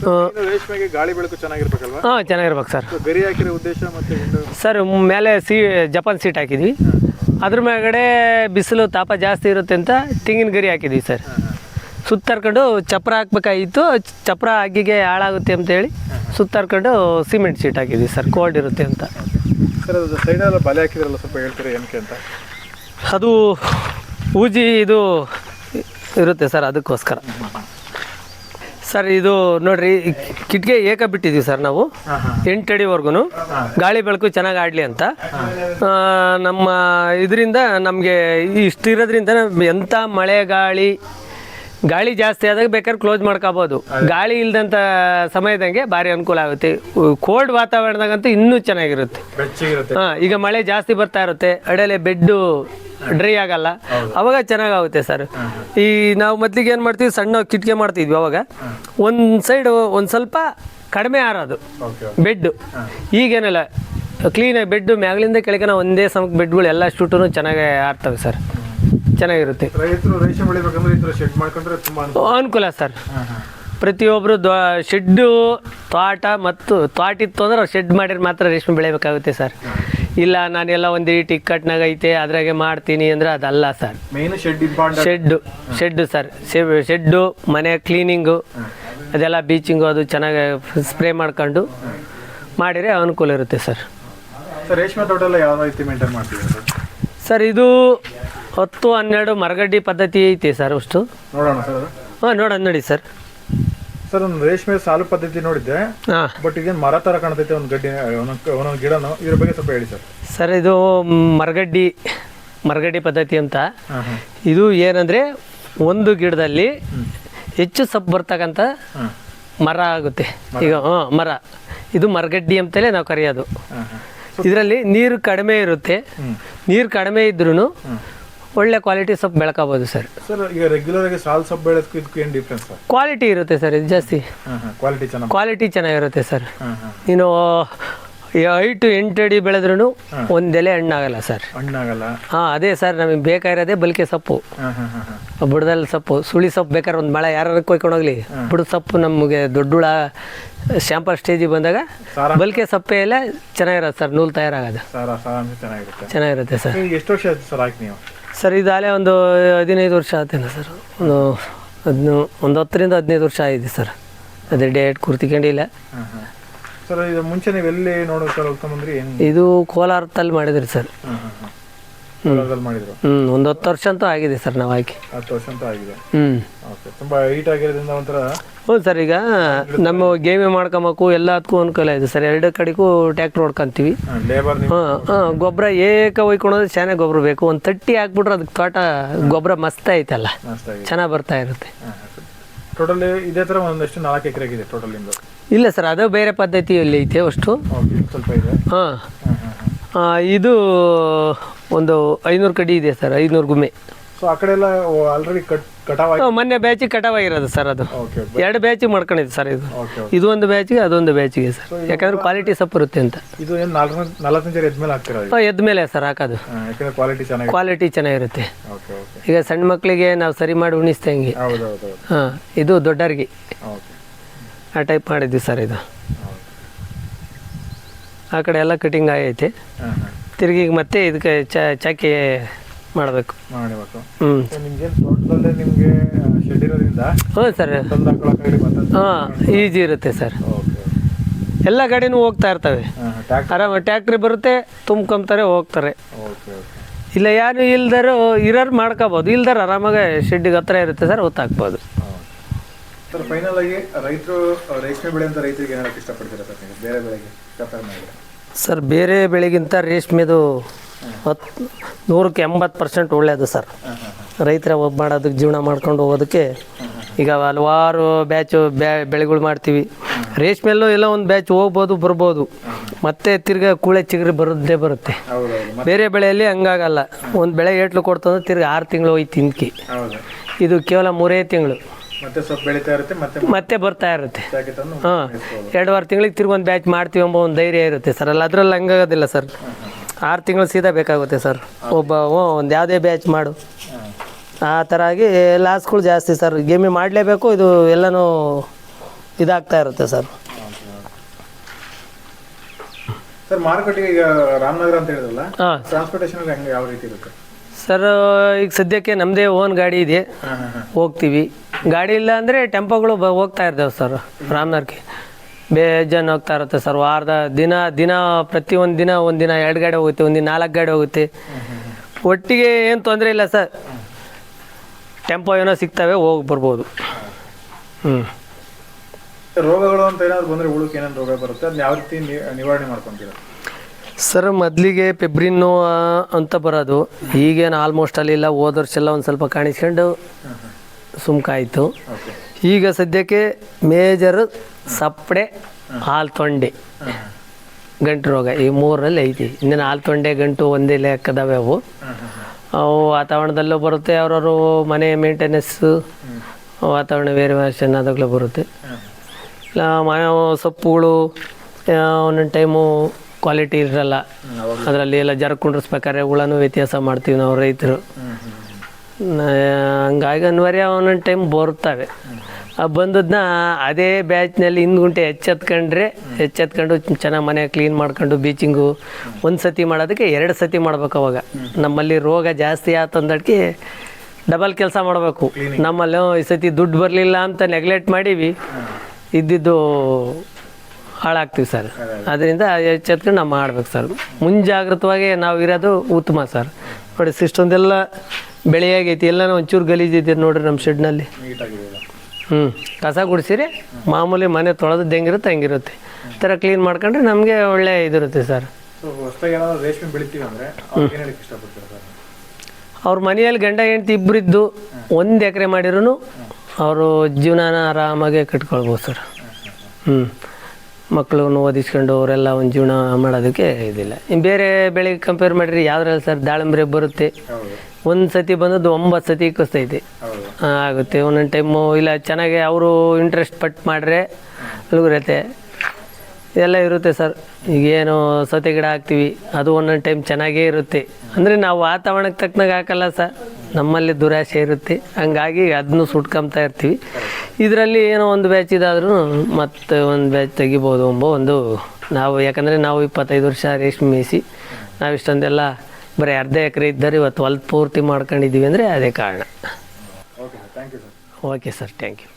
[SPEAKER 2] ಇನ್ನು ರೇಷ್ಮೆಗೆ ಗಾಳಿ ಬೆಳಕು ಚೆನ್ನಾಗಿರ್ಬೇಕಲ್ವಾ?
[SPEAKER 1] ಹಾಂ ಚೆನ್ನಾಗಿರ್ಬೇಕು ಸರ್.
[SPEAKER 2] ಸೊ ಗರಿ ಹಾಕಿರೋ ಉದ್ದೇಶ ಮತ್ತೆ
[SPEAKER 1] ಸರ್ ಮೇಲೆ ಸೀ ಜಪಾನ್ ಸೀಟ್ ಹಾಕಿದ್ವಿ. ಅದ್ರ ಮೇಲ್ಗಡೆ ಬಿಸಿಲು ತಾಪ ಜಾಸ್ತಿ ಇರುತ್ತೆ ಅಂತ ತೆಂಗಿನ ಗರಿ ಹಾಕಿದ್ವಿ ಸರ್. ಸುತ್ತರ್ಕೊಂಡು ಚಪ್ರ ಹಾಕ್ಬೇಕಾಗಿತ್ತು. ಚಪ್ರ ಅಗ್ಗಿಗೆ ಹಾಳಾಗುತ್ತೆ ಅಂತೇಳಿ ಸುತ್ತರ್ಕೊಂಡು ಸಿಮೆಂಟ್ ಶೀಟ್ ಹಾಕಿದ್ವಿ ಸರ್ ಕೋಲ್ಡ್ ಇರುತ್ತೆ ಅಂತ.
[SPEAKER 2] ಸರ್ ಅದು ಸೈಡೆಲ್ಲ ಬಲೆ ಹಾಕಿದ್ರಲ್ಲ ಸ್ವಲ್ಪ ಹೇಳ್ತೀರಾ ಏನಕ್ಕೆ ಅಂತ?
[SPEAKER 1] ಅದು ಊಜಿ ಇದು ಇರುತ್ತೆ ಸರ್ ಅದಕ್ಕೋಸ್ಕರ. ಸರ್ ಇದು ನೋಡ್ರಿ ಕಿಟ್ಗೆ ಕಿಟಕಿ ಏಕ ಬಿಟ್ಟಿದ್ದೀವಿ ಸರ್ ನಾವು. ಎಂಟು ಅಡಿವರೆಗೂ ಗಾಳಿ ಬೆಳಕು ಚೆನ್ನಾಗಿ ಆಡಲಿ ಅಂತ. ನಮ್ಮ ಇದರಿಂದ ನಮಗೆ ಇಷ್ಟಿರೋದ್ರಿಂದ ಎಂಥ ಮಳೆ ಗಾಳಿ ಗಾಳಿ ಜಾಸ್ತಿ ಆದಾಗ ಬೇಕಾದ್ರೆ ಕ್ಲೋಸ್ ಮಾಡ್ಕೋಬೋದು. ಗಾಳಿ ಇಲ್ದಂಥ ಸಮಯದಂಗೆ ಭಾರಿ ಅನುಕೂಲ ಆಗುತ್ತೆ. ಕೋಲ್ಡ್ ವಾತಾವರಣದಾಗಂತೂ ಇನ್ನೂ ಚೆನ್ನಾಗಿರುತ್ತೆ. ಹಾಂ ಈಗ ಮಳೆ ಜಾಸ್ತಿ ಬರ್ತಾ ಇರುತ್ತೆ. ಅಡಲೆ ಬೆಡ್ಡು ಡ್ರೈ ಆಗಲ್ಲ. ಅವಾಗ ಚೆನ್ನಾಗಾಗುತ್ತೆ ಸರ್. ಈ ನಾವು ಮೊದ್ಲಿಗೆ ಏನು ಮಾಡ್ತೀವಿ ಸಣ್ಣ ಕಿಟಕಿ ಮಾಡ್ತಿದ್ವಿ ಅವಾಗ. ಒಂದು ಸೈಡ್ ಒಂದು ಸ್ವಲ್ಪ ಕಡಿಮೆ ಆರೋದು. ಬೆಡ್ಡು. ಈಗೇನಲ್ಲ ಕ್ಲೀನಾಗಿ ಬೆಡ್ಡು ಮ್ಯಾಗ್ಲಿಂದ ನಾವು ಒಂದೇ ಸಮಕ್ಕೆ ಬೆಡ್ಗಳು ಎಲ್ಲ ಶೂಟೂ ಚೆನ್ನಾಗಿ ಆರ್ತವೆ ಸರ್. ಚೆನ್ನಾಗಿರುತ್ತೆ.
[SPEAKER 2] ರೈತರು ರೇಷ್ಮೆ ಬೆಳಿಬೇಕಂದ್ರೆ ಈ ಥರ ಶೆಡ್ ಮಾಡ್ಕೊಂಡ್ರೆ ತುಂಬಾ ಅನುಕೂಲ.
[SPEAKER 1] ಸರ್. ಪ್ರತಿಯೊಬ್ಬರು ದ್ವ ಶೆಡ್ಡು ತೋಟ ಮತ್ತು ತೋಟ ಇತ್ತು ಅಂದ್ರೆ ಶೆಡ್ ಮಾಡಿದ್ರೆ ಮಾತ್ರ ರೇಷ್ಮೆ ಬೆಳಿಬೇಕಾಗುತ್ತೆ ಸರ್. ಇಲ್ಲ ನಾನೆಲ್ಲ ಒಂದು ಟಿಕ್ಕಟ್ನಾಗ ಐತೆ ಅದ್ರಾಗೆ ಮಾಡ್ತೀನಿ ಅಂದ್ರೆ ಅದಲ್ಲ sir. Shed shed sir. Shed ಮನೆ ಕ್ಲೀನಿಂಗು ಅದೆಲ್ಲ ಬೀಚಿಂಗು ಅದು ಚೆನ್ನಾಗಿ ಸ್ಪ್ರೇ ಮಾಡ್ಕೊಂಡು ಮಾಡಿದರೆ ಅನುಕೂಲ ಇರುತ್ತೆ ಸರ್.
[SPEAKER 2] ಸರ್ ರೇಷ್ಮೆ ತೋಟ ಎಲ್ಲ ಯಾವ ರೀತಿ ಮೇಂಟೈನ್ ಮಾಡ್ತೀವಿ ಸರ್
[SPEAKER 1] ಇದು ಹತ್ತು ಹನ್ನೆರಡು ಮರಗಡ್ಡಿ ಪದ್ಧತಿ ಐತಿ ಸರ್ ಅಷ್ಟು.
[SPEAKER 2] ನೋಡೋಣ ಸರ್ ಅದು.
[SPEAKER 1] ಹಾಂ ನೋಡೋಣ ನೋಡಿ ಸರ್.
[SPEAKER 2] ಸರ್ ಒಂದು ರೇಷ್ಮೆ ಸಾಲು ಪದ್ಧತಿ ನೋಡಿದ್ದೆ.
[SPEAKER 1] ಹಾಂ.
[SPEAKER 2] ಬಟ್ ಇದೇನು ಮರ ತರ ಕಾಣ್ತೈತೆ ಒಂದು ಗಡ್ಡಿ ಒಂದೊಂದು ಒಂದೊಂದು ಗಿಡನೋ. ಇದ್ರ ಬಗ್ಗೆ ಸ್ವಲ್ಪ ಹೇಳಿ ಸರ್.
[SPEAKER 1] ಸರ್ ಇದು ಮರಗಡ್ಡಿ ಮರಗಡ್ಡಿ ಪದ್ಧತಿ ಅಂತ. ಇದು ಏನಂದರೆ ಒಂದು ಗಿಡದಲ್ಲಿ ಹೆಚ್ಚು ಸೊಪ್ಪು ಬರ್ತಕ್ಕಂಥ ಮರ ಆಗುತ್ತೆ. ಈಗ ಹಾಂ ಮರ. ಇದು ಮರಗಡ್ಡಿ ಅಂತಲೇ ನಾವು ಕರೆಯೋದು. ಇದರಲ್ಲಿ ನೀರು ಕಡಿಮೆ ಇರುತ್ತೆ. ನೀರು ಕಡಿಮೆ ಇದ್ರೂ ಒಳ್ಳೆ ಕ್ವಾಲಿಟಿ ಸೊಪ್ಪು ಬೆಳಕಬಹುದು ಸರ್.
[SPEAKER 2] ಸರ್ ಈಗ ರೆಗ್ಯುಲರ್ ಆಗಿ ಸಾಲ್ ಸೊಪ್ಪು ಬೆಳೆದಕ್ಕೂ ಇದಕ್ಕೂ ಏನು ಡಿಫ್ರೆನ್ಸ್ ಸರ್?
[SPEAKER 1] ಕ್ವಾಲಿಟಿ ಇರುತ್ತೆ ಸರ್ ಇದು ಜಾಸ್ತಿ.
[SPEAKER 2] ಕ್ವಾಲಿಟಿ ಚೆನ್ನಾಗಿ
[SPEAKER 1] ಕ್ವಾಲಿಟಿ ಚೆನ್ನಾಗಿರುತ್ತೆ ಸರ್. ನೀನು ಐಟು ಎಂಟು ಅಡಿ ಬೆಳೆದ್ರೂ ಒಂದೆಲೆ ಹಣ್ಣಾಗಲ್ಲ ಸರ್.
[SPEAKER 2] ಹಣ್ಣಾಗಲ್ಲ.
[SPEAKER 1] ಹಾಂ ಅದೇ ಸರ್ ನಮಗೆ ಬೇಕಾಗಿರೋದೇ ಬಲ್ಕೆ ಸೊಪ್ಪು. ಬುಡದಲ್ಲಿ ಸೊಪ್ಪು ಸುಳಿ ಸೊಪ್ಪು ಬೇಕಾದ್ರೆ ಒಂದು ಮಳೆ ಯಾರು ಕೊಯ್ಕೊಂಡೋಗ್ಲಿ ಬುಡದ ಸೊಪ್ಪು ನಮಗೆ ದೊಡ್ಡುಳ ಶಾಂಪಲ್ ಸ್ಟೇಜಿಗೆ ಬಂದಾಗ ಬಲ್ಕೆ ಸೊಪ್ಪೆ ಎಲ್ಲ ಚೆನ್ನಾಗಿರುತ್ತೆ ಸರ್ ನೂಲ್ ತಯಾರಾಗೋದು.
[SPEAKER 2] ಚೆನ್ನಾಗಿರುತ್ತೆ.
[SPEAKER 1] ಸರ್.
[SPEAKER 2] ಎಷ್ಟು ವರ್ಷ ಸರ್ ಇದು ನೀವು?
[SPEAKER 1] ಸರ್ ಇದಾಗಲೇ ಒಂದು ಹದಿನೈದು ವರ್ಷ ಆತೇನ ಸರ್. ಒಂದು ಹದಿನೂ ಒಂದು ಹತ್ತರಿಂದ ಹದಿನೈದು ವರ್ಷ ಆಗಿದೆ ಸರ್. ಅದೇ ಡೇಟ್ ಕುರ್ತಿಕೊಂಡಿಲ್ಲ
[SPEAKER 2] ಸರ್ ಇದು ಮುಂಚೆ ನೀವು ಎಲ್ಲಿ ನೋಡೋ ಸರ್ ಹೋಗ್ಕೊಂಬಂದ್ರಿ ಏನು?
[SPEAKER 1] ಇದು ಕೋಲಾರದಲ್ಲಿ ಮಾಡಿದ್ರಿ ಸರ್.
[SPEAKER 2] ಹ್ಮ್ ಕೋಲಾರದಲ್ಲಿ ಮಾಡಿದ್ರು?
[SPEAKER 1] ಹ್ಞೂ ಒಂದು ಹತ್ತು ವರ್ಷ ಅಂತೂ ಆಗಿದೆ ಸರ್ ನಾವು ಹಾಕಿ
[SPEAKER 2] ಹತ್ತು ವರ್ಷ ಅಂತ ಆಗಿದೆ.
[SPEAKER 1] ಹ್ಮ್.
[SPEAKER 2] ಓಕೆ ತುಂಬ ಹೀಟ್ ಆಗಿರೋದ್ರಿಂದ ಒಂಥರ
[SPEAKER 1] ಹ್ಞೂ ಸರ್ ಈಗ ನಮ್ಮ ಗೇಮೆ ಮಾಡ್ಕೊಬೇಕು ಎಲ್ಲದಕ್ಕೂ ಅನುಕೂಲ ಇದೆ ಸರ್. ಎರಡು ಕಡೆಗೂ ಟ್ಯಾಕ್ಟ್ರ್ ಹೊಡ್ಕೊಂತೀವಿ
[SPEAKER 2] ಲೇಬರ್ ನೀವು
[SPEAKER 1] ಹಾಂ ಹಾಂ ಗೊಬ್ಬರ ಏಕ ಒಯ್ಕೊಳೋದು ಚೆನ್ನಾಗಿ ಗೊಬ್ಬರ ಬೇಕು. ಒಂದು ತಟ್ಟಿ ಹಾಕ್ಬಿಟ್ರೆ ಅದಕ್ಕೆ ತೋಟ ಗೊಬ್ಬರ ಮಸ್ತ್ ಐತಲ್ಲ. ಚೆನ್ನಾಗಿ ಬರ್ತಾ ಇರುತ್ತೆ.
[SPEAKER 2] ಟೋಟಲ್ ಇದೇ ಥರ ಒಂದಷ್ಟು ನಾಲ್ಕು ಎಕರೆ ಆಗಿದೆ ಟೋಟಲ್ ನಿಮ್ಮದು
[SPEAKER 1] ಇಲ್ಲ ಸರ್ ಅದು ಬೇರೆ ಪದ್ಧತಿಯಲ್ಲಿ ಐತೆ ಅಷ್ಟು.
[SPEAKER 2] ಸ್ವಲ್ಪ ಇದೆ.
[SPEAKER 1] ಹಾಂ. ಇದು ಒಂದು ಐನೂರು ಕಡಿ ಇದೆ ಸರ್ ಐನೂರು ಗುಮ್ಮೆ.
[SPEAKER 2] ಸೊ ಆ ಕಡೆ ಎಲ್ಲ ಆಲ್ರೆಡಿ ಕಟ್ ಕಟಾವ್ ಆಗಿ
[SPEAKER 1] ಹಾ, ಮೊನ್ನೆ ಬ್ಯಾಚಿಗೆ ಕಟಾವಾಗಿರೋದು ಸರ್ ಅದು. ಎರಡು ಬ್ಯಾಚ್ ಮಾಡ್ಕೊಂಡಿದ್ದು ಸರ್ ಇದು. ಇದು ಒಂದು ಬ್ಯಾಚಿಗೆ ಅದೊಂದು ಬ್ಯಾಚ್ಗೆ ಸರ್. ಯಾಕಂದ್ರೆ ಕ್ವಾಲಿಟಿ ಸಪ್ ಇರುತ್ತೆ ಅಂತ.
[SPEAKER 2] ಇದು ಏನು ನಾಲ್ಕು ಎದ್ಮೇಲೆ
[SPEAKER 1] ಸರ್ ಹಾಕೋದು.
[SPEAKER 2] ಕ್ವಾಲಿಟಿ
[SPEAKER 1] ಚೆನ್ನಾಗಿರುತ್ತೆ. ಈಗ ಸಣ್ಣ ಮಕ್ಕಳಿಗೆ ನಾವು ಸರಿ ಮಾಡಿ ಉಣಿಸ್ತೇ
[SPEAKER 2] ಹಂಗೆ ಹೌದು ಹೌದು
[SPEAKER 1] ಹಾಂ ಇದು
[SPEAKER 2] ದೊಡ್ಡರಿಗೆ.
[SPEAKER 1] ಆ ಟೈಪ್ ಮಾಡಿದ್ವಿ ಸರ್ ಇದು. ಆ ಕಡೆ ಎಲ್ಲ ಕಟಿಂಗ್ ಆಗೈತೆ. ತಿರುಗಿ ಮತ್ತೆ ಇದಕ್ಕೆ ಚ ಚಾಕಿ ಮಾಡಬೇಕು.
[SPEAKER 2] ಮಾಡಬೇಕು.
[SPEAKER 1] ಹ್ಞೂ
[SPEAKER 2] ತೋಟದಲ್ಲೇ ನಿಮಗೆ ಶೆಡ್ ಇರೋದ್ರಿಂದ?
[SPEAKER 1] ಹ್ಞೂ ಸರ್ ಹಾಂ ಈಜಿ ಇರುತ್ತೆ ಸರ್
[SPEAKER 2] ಓಕೆ
[SPEAKER 1] ಎಲ್ಲ ಗಾಡಿನೂ ಹೋಗ್ತಾ ಇರ್ತವೆ. ಆರಾಮ ಟ್ಯಾಕ್ಟ್ರಿ ಬರುತ್ತೆ ತುಂಬ್ಕೊಂತಾರೆ ಹೋಗ್ತಾರೆ. ಇಲ್ಲ ಯಾರು ಇಲ್ದಾರು ಇರೋರು ಮಾಡ್ಕೋಬೋದು. ಇಲ್ದಾರ ಆರಾಮಾಗಿ ಶೆಡ್ಡಿಗೆ ಹತ್ರ ಇರುತ್ತೆ ಸರ್ ಹೊತ್ತಾಕ್ಬೋದು
[SPEAKER 2] ಸರ್ ಫೈನಲ್ ಆಗಿ ರೈತರು ರೇಷ್ಮೆ ಬೆಳೆ ಅಂತ ರೈತರಿಗೆ ಇಷ್ಟಪಡ್ತೀರಾ ಸರ್ ನೀವು? ಬೇರೆ ಬೆಳೆಗೆ ಕಂಪೇರ್ ಮಾಡಿದ್ರೆ?
[SPEAKER 1] ಸರ್ ಬೇರೆ ಬೆಳೆಗಿಂತ ರೇಷ್ಮೆದು ಹತ್ತು ನೂರಕ್ಕೆ ಎಂಬತ್ತು ಪರ್ಸೆಂಟ್ ಒಳ್ಳೆಯದು ಸರ್. ರೈತರ ಒಬ್ಬ ಮಾಡೋದಕ್ಕೆ ಜೀವನ ಮಾಡ್ಕೊಂಡು ಹೋಗೋದಕ್ಕೆ ಈಗ ಹಲವಾರು ಬ್ಯಾಚು ಬ್ಯಾ ಬೆಳೆಗಳು ಮಾಡ್ತೀವಿ. ರೇಷ್ಮೆಲ್ಲೂ ಎಲ್ಲ ಒಂದು ಬ್ಯಾಚ್ ಹೋಗ್ಬೋದು ಬರ್ಬೋದು. ಮತ್ತೆ ತಿರ್ಗಾ ಕೂಳೆ ಚಿಗರಿ ಬರೋದೇ ಬರುತ್ತೆ. ಬೇರೆ ಬೆಳೆಯಲ್ಲಿ ಹಂಗಾಗಲ್ಲ. ಒಂದು ಬೆಳೆ ಏಟ್ಲು ಕೊಡ್ತಂದ್ರೆ ತಿರ್ಗಿ ಆರು ತಿಂಗಳು ಹೋಯ್ತು ತಿನ್ಕಿ ಇದು ಕೇವಲ ಮೂರೇ ತಿಂಗಳು.
[SPEAKER 2] ಮತ್ತೆ ಸ್ವಲ್ಪ ಬೆಳೀತಾ ಇರುತ್ತೆ ಮತ್ತೆ
[SPEAKER 1] ಮತ್ತೆ ಬರ್ತಾ ಇರುತ್ತೆ. ಹಾಂ. ಎರಡುವರೆ ತಿಂಗಳಿಗೆ ತಿರುಗಿ ಒಂದು ಬ್ಯಾಚ್ ಮಾಡ್ತೀವಿ ಎಂಬ ಒಂದು ಧೈರ್ಯ ಇರುತ್ತೆ ಸರ್. ಅಲ್ಲ ಅದ್ರಲ್ಲಿ ಹಂಗಾಗೋದಿಲ್ಲ ಸರ್. ಆರು ತಿಂಗಳು ಸೀದಾ ಬೇಕಾಗುತ್ತೆ ಸರ್. ಒಬ್ಬ ಒಂದು ಯಾವುದೇ ಬ್ಯಾಚ್ ಮಾಡು. ಆ ಥರ ಆಗಿ ಲಾಸ್ಗಳು ಜಾಸ್ತಿ ಸರ್. ಗೇಮಿ ಮಾಡಲೇಬೇಕು ಇದು ಎಲ್ಲನೂ ಇದಾಗ್ತಾ ಇರುತ್ತೆ ಸರ್.
[SPEAKER 2] ಸರ್ ಮಾರುಕಟ್ಟೆಗೆ ಈಗ ರಾಮನಗರ ಅಂತ ಹೇಳಿದ್ರಲ್ಲ
[SPEAKER 1] ಹಾಂ.
[SPEAKER 2] ಟ್ರಾನ್ಸ್ಪೋರ್ಟೇಷನ್ ಹೆಂಗೆ ಯಾವ ರೀತಿ ಇರುತ್ತೆ?
[SPEAKER 1] ಸರ್ ಈಗ ಸದ್ಯಕ್ಕೆ ನಮ್ಮದೇ ಓನ್ ಗಾಡಿ ಇದೆ. ಹೋಗ್ತೀವಿ. ಗಾಡಿ ಇಲ್ಲ ಅಂದರೆ ಟೆಂಪೋಗಳು ಬ ಹೋಗ್ತಾ ಇರ್ತೇವೆ ಸರ್ ರಾಮನಗರ್ಗೆ ಬೇಜಾನ್ ಹೋಗ್ತಾ ಇರುತ್ತೆ ಸರ್ ವಾರದ ದಿನ ದಿನ ಪ್ರತಿ ಒಂದು ದಿನ ಒಂದು ದಿನ ಎರಡು ಗಾಡಿ ಹೋಗುತ್ತೆ ಒಂದು ದಿನ ನಾಲ್ಕು ಗಾಡಿ ಹೋಗುತ್ತೆ. ಒಟ್ಟಿಗೆ ಏನು ತೊಂದರೆ ಇಲ್ಲ ಸರ್. ಟೆಂಪೋ ಏನೋ ಸಿಗ್ತವೆ ಹೋಗಿ ಬರ್ಬೋದು. ಹ್ಞೂ
[SPEAKER 2] ರೋಗಗಳು ಅಂತ ಏನಾದ್ರು ಬಂದ್ರೆ ಉಳುಕ್ಕೆ ಏನೇನು ರೋಗ ಬರುತ್ತೆ? ಅದನ್ನ ಯಾವ ರೀತಿ ನಿವಾರಣೆ ಮಾಡ್ಕೊಂತೀರಾ?
[SPEAKER 1] ಸರ್ ಮೊದಲಿಗೆ ಪೆಬ್ರಿನ್ನು ಅಂತ ಬರೋದು. ಈಗೇನು ಆಲ್ಮೋಸ್ಟ್ ಅಲ್ಲಿಲ್ಲ ಹೋದ ವರ್ಷ ಎಲ್ಲ ಒಂದು ಸ್ವಲ್ಪ ಕಾಣಿಸ್ಕೊಂಡು ಸುಮ್ಕಾಯಿತು. ಈಗ ಸದ್ಯಕ್ಕೆ ಮೇಜರ್ ಸಪ್ಪಡೆ ಹಾಲು ತೊಂಡೆ ಗಂಟು ರೋಗ ಈ ಮೂರರಲ್ಲಿ ಐತಿ. ಇನ್ನೇನು ಹಾಲು ತೊಂಡೆ ಗಂಟು ಒಂದೇ ಲೆಕ್ಕದವೆ ಅವು. ಅವು ವಾತಾವರಣದಲ್ಲೂ ಬರುತ್ತೆ ಅವ್ರವ್ರು ಮನೆ ಮೇಂಟೆನೆನ್ಸು ವಾತಾವರಣ ವೇರಿಯೇಷನ್ ಅದಾಗಲೂ ಬರುತ್ತೆ. ಇಲ್ಲ ಮನೆ ಸೊಪ್ಪುಗಳು ಒಂದೊಂದು ಟೈಮು ಕ್ವಾಲಿಟಿ ಇರಲ್ಲ. ಅದರಲ್ಲಿ ಎಲ್ಲ ಜರ್ಕೊಂಡಿರ್ಸ್ಬೇಕಾದ್ರೆ ಕುಂಡ್ರಿಸ್ಬೇಕಾದ್ರೆ ಹುಳನೂ ವ್ಯತ್ಯಾಸ ಮಾಡ್ತೀವಿ ನಾವು ರೈತರು. ಹಂಗಾಗಿ ಅನಿವಾರ್ಯ ಒಂದೊಂದು ಟೈಮ್ ಬರ್ತವೆ ಆ ಬಂದದನ್ನ ಅದೇ ಬ್ಯಾಚ್ನಲ್ಲಿ ಹಿಂದ್ ಗುಂಟೆ ಎಚ್ಚೆತ್ಕೊಂಡ್ರೆ ಎಚ್ಚೆತ್ಕೊಂಡು ಚೆನ್ನಾಗಿ ಮನೆ ಕ್ಲೀನ್ ಮಾಡ್ಕೊಂಡು ಬೀಚಿಂಗು ಒಂದು ಸತಿ ಮಾಡೋದಕ್ಕೆ ಎರಡು ಸತಿ ಮಾಡ್ಬೇಕು ಅವಾಗ. ನಮ್ಮಲ್ಲಿ ರೋಗ ಜಾಸ್ತಿ ಆತಂದಕ್ಕೆ ಡಬಲ್ ಕೆಲಸ ಮಾಡಬೇಕು. ನಮ್ಮಲ್ಲಿ ಈ ಸತಿ ದುಡ್ಡು ಬರಲಿಲ್ಲ ಅಂತ ನೆಗ್ಲೆಕ್ಟ್ ಮಾಡೀವಿ. ಇದ್ದಿದ್ದು ಹಾಳಾಗ್ತೀವಿ ಸರ್ ಅದರಿಂದ ಎಚ್ಚೆತ್ಕೊಂಡು ನಾವು ಮಾಡ್ಬೇಕು ಸರ್ ಮುಂಜಾಗ್ರತವಾಗಿ ನಾವು ಇರೋದು ಉತ್ತಮ ಸರ್ ನೋಡಿ ಇಷ್ಟೊಂದೆಲ್ಲ ಬೆಳೆಯಾಗೈತಿ ಎಲ್ಲ ಒಂಚೂರು ಗಲೀಜಿದ್ದೀರಿ ನೋಡ್ರಿ ನಮ್ಮ ಶೆಡ್ನಲ್ಲಿ. ಹ್ಞೂ ಕಸ ಗುಡಿಸಿರಿ ಮಾಮೂಲಿ ಮನೆ ತೊಳೆದದ್ದು ಹೆಂಗಿರುತ್ತೆ ಹಂಗಿರುತ್ತೆ. ಈ ಥರ ಕ್ಲೀನ್ ಮಾಡ್ಕೊಂಡ್ರೆ ನಮಗೆ ಒಳ್ಳೆ ಇದಿರುತ್ತೆ ಸರ್. ಅವ್ರ ಮನೆಯಲ್ಲಿ ಗಂಡ ಹೆಂಡತಿ ಇಬ್ಬರಿದ್ದು ಒಂದು ಎಕರೆ ಮಾಡಿರೂ ಅವರು ಜೀವನಾನ ಆರಾಮಾಗೆ ಕಟ್ಕೊಳ್ಬೋದು ಸರ್. ಹ್ಞೂ ಮಕ್ಕಳನ್ನು ಓದಿಸ್ಕೊಂಡು ಅವರೆಲ್ಲ ಒಂದು ಜೀವನ ಮಾಡೋದಕ್ಕೆ ಇದಿಲ್ಲ. ಇನ್ನು ಬೇರೆ ಬೆಳೆಗೆ ಕಂಪೇರ್ ಮಾಡಿರಿ ಯಾವ್ದ್ರಲ್ಲಿ ಸರ್ ದಾಳಿಂಬ್ರೆ ಬರುತ್ತೆ? ಒಂದು ಸತಿ ಬಂದದ್ದು ಒಂಬತ್ತು ಸತಿ ಕುಸ್ತೈತಿ ಆಗುತ್ತೆ. ಒಂದೊಂದು ಟೈಮು ಇಲ್ಲ ಚೆನ್ನಾಗಿ ಅವರು ಇಂಟ್ರೆಸ್ಟ್ ಪಟ್ಟು ಮಾಡ್ರೆ ಅಲ್ಗುರತ್ತೆ ಇದೆಲ್ಲ ಇರುತ್ತೆ ಸರ್ ಈಗೇನು ಸೌತೆ ಗಿಡ ಹಾಕ್ತೀವಿ ಅದು ಒಂದೊಂದು ಟೈಮ್ ಚೆನ್ನಾಗೇ ಇರುತ್ತೆ. ಅಂದರೆ ನಾವು ವಾತಾವರಣಕ್ಕೆ ತಕ್ಕನಾಗ ಹಾಕಲ್ಲ ಸರ್ ನಮ್ಮಲ್ಲಿ ದುರಾಸೆ ಇರುತ್ತೆ. ಹಂಗಾಗಿ ಅದನ್ನು ಸುಟ್ಕೊಂತಾ ಇರ್ತೀವಿ. ಇದರಲ್ಲಿ ಏನೋ ಒಂದು ಬ್ಯಾಚ್ ಇದಾದ್ರೂ ಮತ್ತೆ ಒಂದು ಬ್ಯಾಚ್ ತೆಗಿಬೋದು ಎಂಬ ಒಂದು ನಾವು ಯಾಕಂದರೆ ನಾವು ಇಪ್ಪತ್ತೈದು ವರ್ಷ ರೇಷ್ಮೆ ಮೇಯಿಸಿ ನಾವು ಇಷ್ಟೊಂದೆಲ್ಲ ಬರೀ ಅರ್ಧ ಎಕರೆ ಇದ್ದರೆ ಇವತ್ತು ಹೊಲ ಪೂರ್ತಿ ಮಾಡ್ಕೊಂಡಿದ್ದೀವಿ ಅಂದರೆ ಅದೇ ಕಾರಣ.
[SPEAKER 2] Okay sir thank you sir
[SPEAKER 1] okay sir thank you